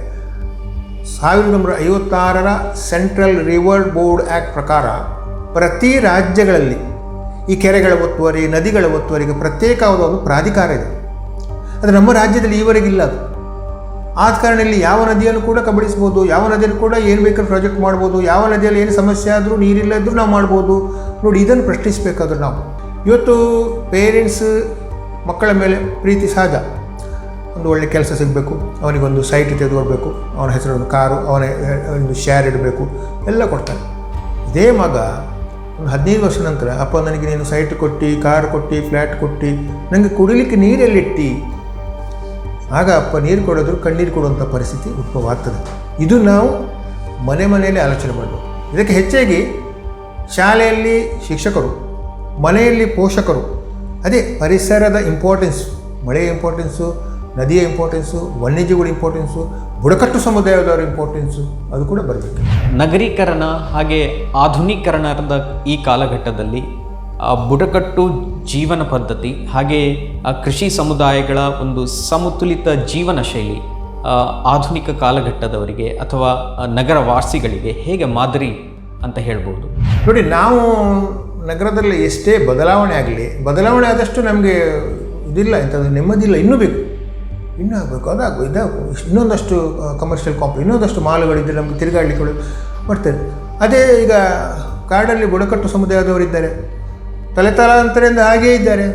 ಸಾವಿರದ ಒಂಬೈನೂರ ಐವತ್ತಾರರ ಸೆಂಟ್ರಲ್ ರಿವರ್ ಬೋರ್ಡ್ ಆ್ಯಕ್ಟ್ ಪ್ರಕಾರ ಪ್ರತಿ ರಾಜ್ಯಗಳಲ್ಲಿ ಈ ಕೆರೆಗಳ ಒತ್ತುವರಿ, ನದಿಗಳ ಒತ್ತುವರಿಗೆ ಪ್ರತ್ಯೇಕವಾದ ಒಂದು ಪ್ರಾಧಿಕಾರ ಇದೆ. ಅದು ನಮ್ಮ ರಾಜ್ಯದಲ್ಲಿ ಈವರೆಗಿಲ್ಲ ಅದು. ಆದ ಕಾರಣ ಇಲ್ಲಿ ಯಾವ ನದಿಯನ್ನು ಕೂಡ ಕಬಳಿಸ್ಬೋದು ಯಾವ ನದಿಯಲ್ಲಿ ಕೂಡ ಏನು ಬೇಕಾದ್ರೂ ಪ್ರಾಜೆಕ್ಟ್ ಮಾಡ್ಬೋದು, ಯಾವ ನದಿಯಲ್ಲಿ ಏನು ಸಮಸ್ಯೆ ಆದರೂ ನೀರಿಲ್ಲ ಇದ್ದರೂ ನಾವು ಮಾಡ್ಬೋದು. ನೋಡಿ, ಇದನ್ನು ಪ್ರಶ್ನಿಸಬೇಕಾದ್ರೂ ನಾವು. ಇವತ್ತು ಪೇರೆಂಟ್ಸ್ ಮಕ್ಕಳ ಮೇಲೆ ಪ್ರೀತಿ ಸಹಜ. ಒಂದು ಒಳ್ಳೆ ಕೆಲಸ ಸಿಗಬೇಕು, ಅವನಿಗೊಂದು ಸೈಟ್ ತೆಗೆದುಕೊಡ್ಬೇಕು, ಅವನ ಹೆಸರು ಕಾರು, ಅವನ ಒಂದು ಶೇರ್ ಇಡಬೇಕು, ಎಲ್ಲ ಕೊಡ್ತಾನೆ ಇದೇ ಮಗ ಒಂದು ಹದಿನೈದು ವರ್ಷ ನಂತರ, ಅಪ್ಪ, ನನಗೆ ನೀನು ಸೈಟ್ ಕೊಟ್ಟು ಕಾರ್ ಕೊಟ್ಟು ಫ್ಲ್ಯಾಟ್ ಕೊಟ್ಟು ನನಗೆ ಕುಡಿಲಿಕ್ಕೆ ನೀರೆಲ್ಲಿಟ್ಟಿ ಆಗ ಅಪ್ಪ ನೀರು ಕೊಡೋದ್ರು, ಕಣ್ಣೀರು ಕೊಡುವಂಥ ಪರಿಸ್ಥಿತಿ ಉದ್ಭವ ಇದು ನಾವು ಮನೆ ಮನೆಯಲ್ಲಿ ಆಲೋಚನೆ ಮಾಡಬೇಕು. ಇದಕ್ಕೆ ಹೆಚ್ಚಾಗಿ ಶಾಲೆಯಲ್ಲಿ ಶಿಕ್ಷಕರು, ಮನೆಯಲ್ಲಿ ಪೋಷಕರು, ಅದೇ ಪರಿಸರದ ಇಂಪಾರ್ಟೆನ್ಸ್ ಮಳೆಯ ಇಂಪಾರ್ಟೆನ್ಸು ನದಿಯ ಇಂಪಾರ್ಟೆನ್ಸು ವನ್ಯಜೀವಿಗಳ ಇಂಪಾರ್ಟೆನ್ಸು ಬುಡಕಟ್ಟು ಸಮುದಾಯದವರ ಇಂಪಾರ್ಟೆನ್ಸು ಅದು ಕೂಡ ಬರಬೇಕು. ನಗರೀಕರಣ ಹಾಗೆ ಆಧುನೀಕರಣದ ಈ ಕಾಲಘಟ್ಟದಲ್ಲಿ ಬುಡಕಟ್ಟು ಜೀವನ ಪದ್ಧತಿ, ಹಾಗೆ ಕೃಷಿ ಸಮುದಾಯಗಳ ಒಂದು ಸಮತುಲಿತ ಜೀವನ ಶೈಲಿ ಆಧುನಿಕ ಕಾಲಘಟ್ಟದವರಿಗೆ ಅಥವಾ ನಗರ ವಾಸಿಗಳಿಗೆ ಹೇಗೆ ಮಾದರಿ ಅಂತ ಹೇಳ್ಬೋದು. ನೋಡಿ, ನಾವು ನಗರದಲ್ಲಿ ಎಷ್ಟೇ ಬದಲಾವಣೆ ಆಗಲಿ, ಬದಲಾವಣೆ ಆದಷ್ಟು ನಮಗೆ ಇದಿಲ್ಲ ಎಂಥದ್ದು ನೆಮ್ಮದಿಲ್ಲ ಇನ್ನೂ ಬೇಕು. ಇನ್ನೂ ಆಗಬೇಕು ಅದಾಗು ಇದಾಗು ಇನ್ನೊಂದಷ್ಟು ಕಮರ್ಷಿಯಲ್ ಕಾಂಪ್ ಇನ್ನೊಂದಷ್ಟು ಮಾಲುಗಳಿದ್ದರೆ ನಮಗೆ ತಿರುಗಾಡಲಿಕ್ಕೆ ಬರ್ತದೆ. ಅದೇ ಈಗ ಕಾಡಲ್ಲಿ ಬುಡಕಟ್ಟು ಸಮುದಾಯದವರಿದ್ದಾರೆ. ತಲೆ ತಲಾಂತರದಿಂದ ಹಾಗೇ ಇದ್ದಾರೆ.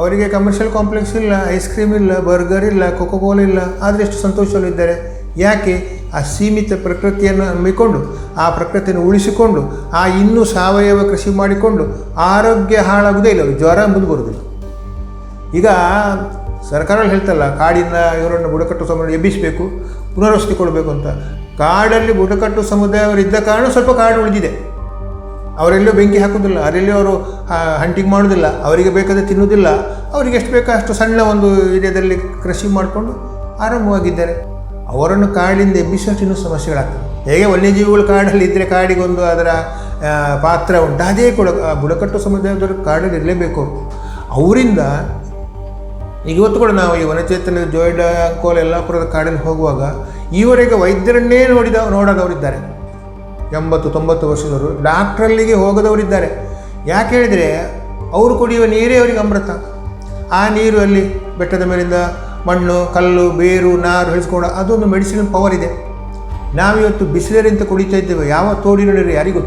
ಅವರಿಗೆ ಕಮರ್ಷಿಯಲ್ ಕಾಂಪ್ಲೆಕ್ಸ್ ಇಲ್ಲ ಐಸ್ ಕ್ರೀಮ್ ಇಲ್ಲ ಬರ್ಗರ್ ಇಲ್ಲ ಕೊಕೋ ಕೋಲ್ ಇಲ್ಲ. ಆದರೆ ಎಷ್ಟು ಸಂತೋಷದಲ್ಲಿದ್ದಾರೆ ಯಾಕೆ? ಆ ಸೀಮಿತ ಪ್ರಕೃತಿಯನ್ನು ನಂಬಿಕೊಂಡು ಆ ಪ್ರಕೃತಿಯನ್ನು ಉಳಿಸಿಕೊಂಡು, ಆ ಇನ್ನೂ ಸಾವಯವ ಕೃಷಿ ಮಾಡಿಕೊಂಡು ಆರೋಗ್ಯ ಹಾಳಾಗುವುದೇ ಇಲ್ಲ. ಜ್ವರ ಎಂಬುದು ಬರುವುದಿಲ್ಲ ಈಗ ಸರ್ಕಾರ ಹೇಳ್ತಲ್ಲ ಕಾಡಿನ ಇವರನ್ನು ಬುಡಕಟ್ಟು ಸಮುದಾಯ ಎಬ್ಬಿಸಬೇಕು, ಪುನರ್ವಸತಿ ಕೊಡಬೇಕು ಅಂತ. ಕಾಡಲ್ಲಿ ಬುಡಕಟ್ಟು ಸಮುದಾಯವರು ಇದ್ದ ಕಾರಣ ಸ್ವಲ್ಪ ಕಾಡು ಉಳಿದಿದೆ. ಅವರೆಲ್ಲೂ ಬೆಂಕಿ ಹಾಕೋದಿಲ್ಲ, ಅವರೆಲ್ಲೂ ಅವರು ಹಂಟಿಂಗ್ ಮಾಡೋದಿಲ್ಲ, ಅವರಿಗೆ ಬೇಕಾದ ತಿನ್ನೋದಿಲ್ಲ, ಅವರಿಗೆ ಎಷ್ಟು ಬೇಕೋ ಅಷ್ಟು ಸಣ್ಣ ಒಂದು ಏರಿಯಾದಲ್ಲಿ ಕೃಷಿ ಮಾಡಿಕೊಂಡು ಆರಾಮವಾಗಿದ್ದಾರೆ ಅವರನ್ನು ಕಾಡಿಂದ ಎಬ್ಬಿಸೋಷ್ಟು ಇನ್ನೂ ಸಮಸ್ಯೆಗಳಾಗ್ತವೆ ಹೇಗೆ ವನ್ಯಜೀವಿಗಳು ಕಾಡಲ್ಲಿ ಇದ್ದರೆ ಕಾಡಿಗೊಂದು ಅದರ ಪಾತ್ರ ಉಂಟು, ಅದೇ ಕೂಡ ಬುಡಕಟ್ಟು ಸಮುದಾಯದವರು ಕಾಡಲ್ಲಿ ಇರಲೇಬೇಕು. ಅವರಿಂದ ಇವತ್ತು ಕೂಡ ನಾವು ಈ ವನಚೇತನ, ಜೋಯ್ಡ ಕೋಲ್ ಯಲ್ಲಾಪುರದ ಕಾಡಲ್ಲಿ ಹೋಗುವಾಗ, ಈವರೆಗೆ ವೈದ್ಯರನ್ನೇ ನೋಡಿದ, ನೋಡದವರಿದ್ದಾರೆ. ಎಂಬತ್ತು ತೊಂಬತ್ತು ವರ್ಷದವರು ಡಾಕ್ಟ್ರಲ್ಲಿಗೆ ಹೋಗದವರಿದ್ದಾರೆ. ಯಾಕೆ ಹೇಳಿದರೆ ಅವರು ಕುಡಿಯುವ ನೀರೇ ಅವರಿಗೆ ಅಮೃತ. ಆ ನೀರು ಅಲ್ಲಿ ಬೆಟ್ಟದ ಮೇಲಿಂದ ಮಣ್ಣು, ಕಲ್ಲು, ಬೇರು, ನಾರು ಹಿಡಿಸ್ಕೊಂಡು ಅದೊಂದು ಮೆಡಿಸಿನ್ ಪವರ್ ಇದೆ. ನಾವಿವತ್ತು ಬಿಸಿಲೇರಿಂತ ಕುಡಿತಾ ಇದ್ದೇವೆ. ಯಾವ ತೋಡಿನಲ್ಲಿ ಯಾರಿಗೂ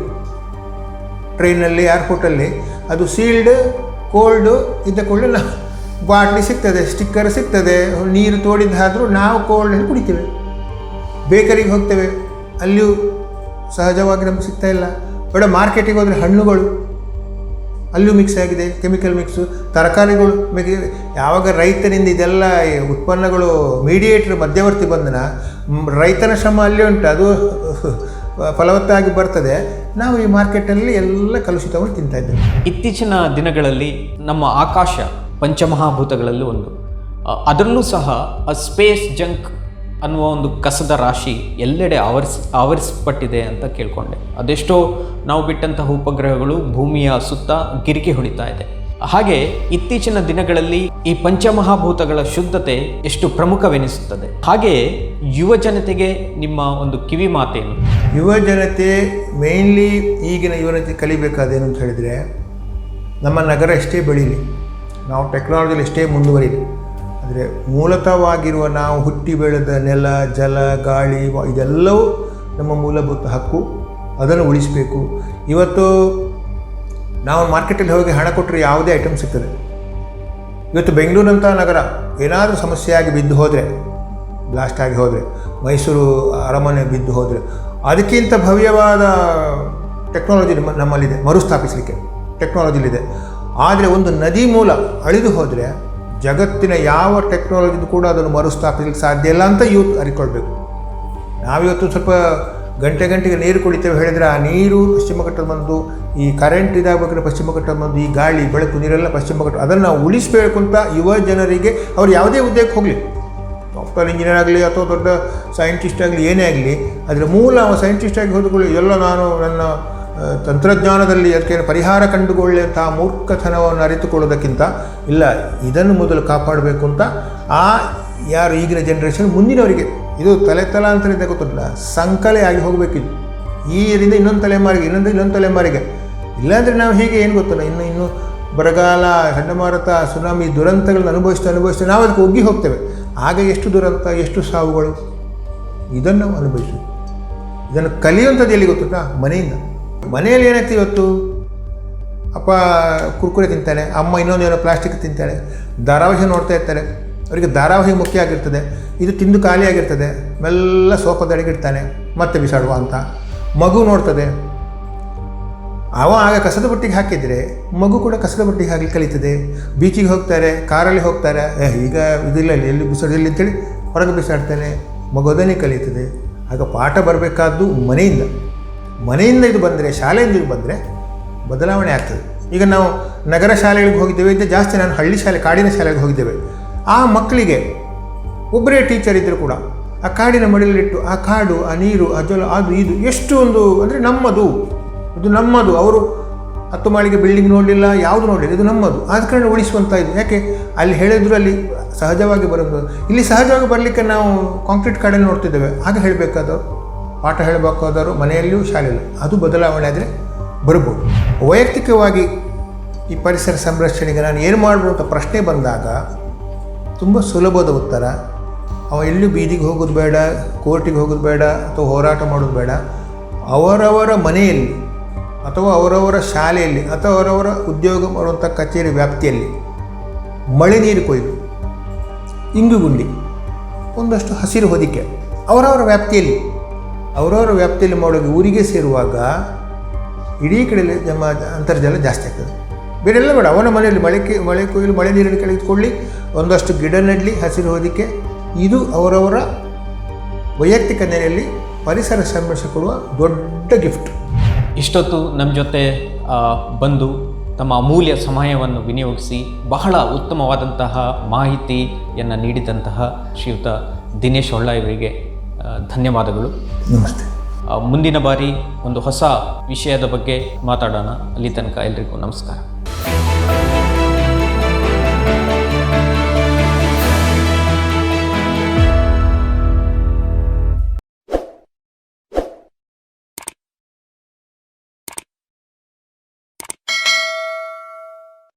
ಟ್ರೈನಲ್ಲಿ ಏರ್ಪೋರ್ಟಲ್ಲಿ ಅದು ಸೀಲ್ಡ್ ಕೋಲ್ಡು ಇದ್ದ ಕೂಡಲೇ ಬಾಟ್ಲಿ ಸಿಗ್ತದೆ ಸ್ಟಿಕ್ಕರ್ ಸಿಗ್ತದೆ. ನೀರು ತೋಡಿದ್ದಾದರೂ ನಾವು ಕೋಲ್ಡಲ್ಲಿ ಕುಡಿತೇವೆ. ಬೇಕರಿಗೆ ಹೋಗ್ತೇವೆ. ಅಲ್ಲಿಯೂ ಸಹಜವಾಗಿ ನಮ್ಗೆ ಸಿಗ್ತಾ ಇಲ್ಲ. ಬೇಡ, ಮಾರ್ಕೆಟಿಗೆ ಹೋದರೆ ಹಣ್ಣುಗಳು, ಅಲ್ಲೂ ಮಿಕ್ಸ್ ಆಗಿದೆ ಕೆಮಿಕಲ್ ಮಿಕ್ಸು ತರಕಾರಿಗಳು ಮಿಗಿ ಯಾವಾಗ ರೈತನಿಂದ ಇದೆಲ್ಲ ಉತ್ಪನ್ನಗಳು ಮೀಡಿಯೇಟ್ರ್ ಮಧ್ಯವರ್ತಿ ಬಂದನ ರೈತನ ಶ್ರಮ ಅಲ್ಲಿ ಉಂಟು. ಅದು ಫಲವತ್ತಾಗಿ ಬರ್ತದೆ. ನಾವು ಈ ಮಾರ್ಕೆಟಲ್ಲಿ ಎಲ್ಲ ಕಲುಷಿತವನ್ನು ತಿಂತಾ ಇದ್ದೇವೆ. ಇತ್ತೀಚಿನ ದಿನಗಳಲ್ಲಿ ನಮ್ಮ ಆಕಾಶ ಪಂಚಮಹಾಭೂತಗಳಲ್ಲಿ ಒಂದು. ಅದರಲ್ಲೂ ಸಹ ಸ್ಪೇಸ್ ಜಂಕ್ ಅನ್ನುವ ಒಂದು ಕಸದ ರಾಶಿ ಎಲ್ಲೆಡೆ ಆವರಿಸ್, ಆವರಿಸಲ್ಪಟ್ಟಿದೆ ಅಂತ ಕೇಳಿಕೊಂಡೆ. ಅದೆಷ್ಟೋ ನಾವು ಬಿಟ್ಟಂತಹ ಉಪಗ್ರಹಗಳು ಭೂಮಿಯ ಸುತ್ತ ಗಿರಿಕೆ ಹೊಡಿತಾ ಇದೆ. ಹಾಗೆ ಇತ್ತೀಚಿನ ದಿನಗಳಲ್ಲಿ ಈ ಪಂಚಮಹಾಭೂತಗಳ ಶುದ್ಧತೆ ಎಷ್ಟು ಪ್ರಮುಖವೆನಿಸುತ್ತದೆ. ಹಾಗೆಯೇ ಯುವ ಜನತೆಗೆ ನಿಮ್ಮ ಒಂದು ಕಿವಿ ಮಾತೇನು? ಯುವ ಜನತೆ ಮೇನ್ಲಿ ಈಗಿನ ಯುವ ಜನತೆ ಕಲಿಬೇಕಾದೇನು ಅಂತ ಹೇಳಿದರೆ ನಮ್ಮ ನಗರ ಎಷ್ಟೇ ಬೆಳೀಲಿ, ನಾವು ಟೆಕ್ನಾಲಜಿಲಿ ಎಷ್ಟೇ ಮುಂದುವರಿಲಿ ಆದರೆ ಮೂಲತವಾಗಿರುವ ನಾವು ಹುಟ್ಟಿ ಬೆಳೆದ ನೆಲ, ಜಲ, ಗಾಳಿ ಇದೆಲ್ಲವೂ ನಮ್ಮ ಮೂಲಭೂತ ಹಕ್ಕು. ಅದನ್ನು ಉಳಿಸಬೇಕು. ಇವತ್ತು ನಾವು ಮಾರ್ಕೆಟಲ್ಲಿ ಹೋಗಿ ಹಣ ಕೊಟ್ಟರೆ ಯಾವುದೇ ಐಟಮ್ ಸಿಗ್ತದೆ. ಇವತ್ತು ಬೆಂಗಳೂರಂಥ ನಗರ ಏನಾದರೂ ಸಮಸ್ಯೆಯಾಗಿ ಬಿದ್ದು ಹೋದರೆ ಬ್ಲಾಸ್ಟ್ ಆಗಿ ಹೋದರೆ, ಮೈಸೂರು ಅರಮನೆ ಬಿದ್ದು ಹೋದರೆ, ಅದಕ್ಕಿಂತ ಭವ್ಯವಾದ ಟೆಕ್ನಾಲಜಿ ನಮ್ಮ ನಮ್ಮಲ್ಲಿದೆ, ಮರುಸ್ಥಾಪಿಸಲಿಕ್ಕೆ ಟೆಕ್ನಾಲಜಿಲಿದೆ ಆದರೆ ಒಂದು ನದಿ ಮೂಲ ಅಳಿದು ಹೋದರೆ ಜಗತ್ತಿನ ಯಾವ ಟೆಕ್ನಾಲಜಿದು ಕೂಡ ಅದನ್ನು ಮರುಸ್ಥಾಪಿಸಲಿಕ್ಕೆ ಸಾಧ್ಯ ಇಲ್ಲ ಅಂತ ಯೂತ್ ಅರಿಕೊಳ್ಬೇಕು. ನಾವಿವತ್ತು ಸ್ವಲ್ಪ ಗಂಟೆ ಗಂಟೆಗೆ ನೀರು ಕುಡಿತೇವೆ ಹೇಳಿದರೆ ಆ ನೀರು ಪಶ್ಚಿಮ ಘಟ್ಟದ ಬಂದು, ಈ ಕರೆಂಟ್ ಇದಾಗಬೇಕಾದ್ರೆ ಪಶ್ಚಿಮ ಘಟ್ಟದ ಬಂದು, ಈ ಗಾಳಿ, ಬೆಳಕು, ನೀರೆಲ್ಲ ಪಶ್ಚಿಮ ಘಟ್ಟ, ಅದನ್ನು ನಾವು ಉಳಿಸಬೇಕು ಅಂತ ಯುವ ಜನರಿಗೆ ಅವ್ರು ಯಾವುದೇ ಉದ್ಯೋಗಕ್ಕೆ ಹೋಗಲಿ. ಸಾಫ್ಟ್ವೇರ್ ಇಂಜಿನಿಯರ್ ಆಗಲಿ ಅಥವಾ ದೊಡ್ಡ ಸೈಂಟಿಸ್ಟ್ ಆಗಲಿ, ಏನೇ ಆಗಲಿ, ಅದರ ಮೂಲ ಸೈಂಟಿಸ್ಟ್ ಆಗಿ ಹೋದಕೊಳ್ಳಿ. ಎಲ್ಲ ನಾನು ನನ್ನ ತಂತ್ರಜ್ಞಾನದಲ್ಲಿ ಅದಕ್ಕೆ ಪರಿಹಾರ ಕಂಡುಕೊಳ್ಳುವಂಥ ಮೂರ್ಖತನವನ್ನು ಅರಿತುಕೊಳ್ಳೋದಕ್ಕಿಂತ ಇಲ್ಲ, ಇದನ್ನು ಮೊದಲು ಕಾಪಾಡಬೇಕು ಅಂತ ಆ ಯಾರು ಈಗಿನ ಜನ್ರೇಷನ್ ಮುಂದಿನವರಿಗೆ, ಇದು ತಲೆ ತಲಾಂತರದಿಂದ ಗೊತ್ತಿಲ್ಲ ಸಂಕಲೆ ಆಗಿ ಹೋಗಬೇಕಿತ್ತು. ಈ ಇದರಿಂದ ಇನ್ನೊಂದು ತಲೆಮಾರಿಗೆ, ಇನ್ನೊಂದು ಇನ್ನೊಂದು ತಲೆಮಾರಿಗೆ. ಇಲ್ಲಾಂದರೆ ನಾವು ಹೀಗೆ ಏನು ಗೊತ್ತಲ್ಲ ಇನ್ನು ಇನ್ನು ಬರಗಾಲ, ಚಂಡಮಾರುತ, ಸುನಾಮಿ, ದುರಂತಗಳನ್ನು ಅನುಭವಿಸ್ತಾ ಅನುಭವಿಸ್ತಾ ನಾವು ಅದಕ್ಕೆ ಒಗ್ಗಿ ಹೋಗ್ತೇವೆ. ಆಗ ಎಷ್ಟು ದುರಂತ, ಎಷ್ಟು ಸಾವುಗಳು? ಇದನ್ನು ಅನುಭವಿಸಿ ಇದನ್ನು ಕಲಿಯುವಂಥದ್ದು ಎಲ್ಲಿ ಗೊತ್ತುಂಟಾ? ಮನೆಯಿಂದ. ಮನೆಯಲ್ಲಿ ಏನಾಗ್ತದೆ ಇವತ್ತು? ಅಪ್ಪ ಕುರ್ಕುರೆ ತಿಂತಾನೆ, ಅಮ್ಮ ಇನ್ನೊಂದು ಏನೋ ಪ್ಲಾಸ್ಟಿಕ್ ತಿಂತಾಳೆ, ಧಾರಾವಾಹಿ ನೋಡ್ತಾ ಇರ್ತಾರೆ ಅವರಿಗೆ ಧಾರಾವಾಹಿ ಮುಖ್ಯ ಆಗಿರ್ತದೆ. ಇದು ತಿಂದು ಖಾಲಿಯಾಗಿರ್ತದೆ ಮೆಲ್ಲ ಸೋಫದಡಿಗಿಡ್ತಾನೆ ಮತ್ತೆ ಬಿಸಾಡುವ ಅಂತ. ಮಗು ನೋಡ್ತದೆ. ಅವ ಆಗ ಕಸದ ಬುಟ್ಟಿಗೆ ಹಾಕಿದರೆ ಮಗು ಕೂಡ ಕಸದ ಬುಟ್ಟಿಗೆ ಹಾಕಿ ಕಲಿತದೆ. ಬೀಚಿಗೆ ಹೋಗ್ತಾರೆ, ಕಾರಲ್ಲಿ ಹೋಗ್ತಾರೆ. ಈಗ ಇದಿಲ್ಲ ಎಲ್ಲಿ ಬಿಸಾಡಿಲ್ಲ ಅಂತೇಳಿ ಹೊರಗೆ ಬಿಸಾಡ್ತಾನೆ. ಮಗು ಅದನ್ನೇ ಕಲಿತದೆ. ಆಗ ಪಾಠ ಬರಬೇಕಾದ್ದು ಮನೆಯಿಂದ. ಮನೆಯಿಂದ ಇದು ಬಂದರೆ, ಶಾಲೆಯಿಂದ ಇದು ಬಂದರೆ ಬದಲಾವಣೆ ಆಗ್ತದೆ. ಈಗ ನಾವು ನಗರ ಶಾಲೆಗಳಿಗೆ ಹೋಗಿದ್ದೇವೆ, ಇದ್ದ ಜಾಸ್ತಿ ನಾನು ಹಳ್ಳಿ ಶಾಲೆ, ಕಾಡಿನ ಶಾಲೆಗೆ ಹೋಗಿದ್ದೇವೆ. ಆ ಮಕ್ಕಳಿಗೆ ಒಬ್ಬರೇ ಟೀಚರ್ ಇದ್ದರೂ ಕೂಡ ಆ ಕಾಡಿನ ಮಡಿಲಿಟ್ಟು ಆ ಕಾಡು, ಆ ನೀರು, ಆ ಜಲ, ಅದು, ಇದು ಎಷ್ಟು ಒಂದು ಅಂದರೆ ನಮ್ಮದು. ಇದು ನಮ್ಮದು. ಅವರು ಹತ್ತು ಮಾಳಿಗೆ ಬಿಲ್ಡಿಂಗ್ ನೋಡಲಿಲ್ಲ, ಯಾವುದು ನೋಡಲಿಲ್ಲ. ಇದು ನಮ್ಮದು. ಆದ ಕಾರಣ ಉಳಿಸುವಂಥ ಇದು. ಯಾಕೆ? ಅಲ್ಲಿ ಹೇಳಿದ್ರು, ಅಲ್ಲಿ ಸಹಜವಾಗಿ ಬರೋದು. ಇಲ್ಲಿ ಸಹಜವಾಗಿ ಬರಲಿಕ್ಕೆ ನಾವು ಕಾಂಕ್ರೀಟ್ ಕಾಡಲ್ಲಿ ನೋಡ್ತಿದ್ದೇವೆ. ಆಗ ಹೇಳಬೇಕಾದವರು ಪಾಠ ಹೇಳಬೇಕಾದವರು ಮನೆಯಲ್ಲಿಯೂ ಶಾಲೆಯಲ್ಲೂ. ಅದು ಬದಲಾವಣೆ ಆದರೆ ಬರ್ಬೋದು ವೈಯಕ್ತಿಕವಾಗಿ ಈ ಪರಿಸರ ಸಂರಕ್ಷಣೆಗೆ ನಾನು ಏನು ಅಂತ ಪ್ರಶ್ನೆ ಬಂದಾಗ ತುಂಬ ಸುಲಭದ ಉತ್ತರ, ಅವ ಎಲ್ಲೂ ಬೀದಿಗೆ ಹೋಗೋದು ಬೇಡ, ಕೋರ್ಟಿಗೆ ಹೋಗೋದು ಬೇಡ, ಅಥವಾ ಹೋರಾಟ ಮಾಡೋದು ಬೇಡ. ಅವರವರ ಮನೆಯಲ್ಲಿ ಅಥವಾ ಅವರವರ ಶಾಲೆಯಲ್ಲಿ ಅಥವಾ ಅವರವರ ಉದ್ಯೋಗ ಮಾಡುವಂಥ ಕಚೇರಿ ವ್ಯಾಪ್ತಿಯಲ್ಲಿ ಮಳೆ ನೀರು ಕೊಯ್ಲು ಇಂಗುಗುಂಡಿ, ಒಂದಷ್ಟು ಹಸಿರು ಹೊದಿಕೆ ಅವರವರ ವ್ಯಾಪ್ತಿಯಲ್ಲಿ ಅವರವರ ವ್ಯಾಪ್ತಿಯಲ್ಲಿ ಮಾಡೋದು ಊರಿಗೆ ಸೇರುವಾಗ ಇಡೀ ಕಡೆಯಲ್ಲಿ ನಮ್ಮ ಅಂತರ್ಜಲ ಜಾಸ್ತಿ ಆಗ್ತದೆ. ಬೇರೆಲ್ಲ ಬೇಡ, ಅವನ ಮನೆಯಲ್ಲಿ ಮಳೆ ಮಳೆ ಕೊಯ್ಲು, ಮಳೆ ನೀರನ್ನು ಕೆಳಗಿಟ್ಕೊಳ್ಳಿ ಒಂದಷ್ಟು ಗಿಡ ನೆಡಲಿ, ಹಸಿರು ಹೊದಿಕೆ, ಇದು ಅವರವರ ವೈಯಕ್ತಿಕ ನೆಲೆಯಲ್ಲಿ ಪರಿಸರ ಸಂರಕ್ಷಣೆ ದೊಡ್ಡ ಗಿಫ್ಟ್ ಇಷ್ಟೊತ್ತು ನಮ್ಮ ಜೊತೆ ಬಂದು ತಮ್ಮ ಅಮೂಲ್ಯ ಸಮಯವನ್ನು ವಿನಿಯೋಗಿಸಿ ಬಹಳ ಉತ್ತಮವಾದಂತಹ ಮಾಹಿತಿಯನ್ನು ನೀಡಿದಂತಹ ಶ್ರೀಯುತ ದಿನೇಶ್ ಹೊಳ್ಳ ಇವರಿಗೆ ಧನ್ಯವಾದಗಳು. ನಮಸ್ತೆ. ಮುಂದಿನ ಬಾರಿ ಒಂದು ಹೊಸ ವಿಷಯದ ಬಗ್ಗೆ ಮಾತಾಡೋಣ. ಅಲ್ಲಿ ತನಕ ಎಲ್ರಿಗೂ ನಮಸ್ಕಾರ.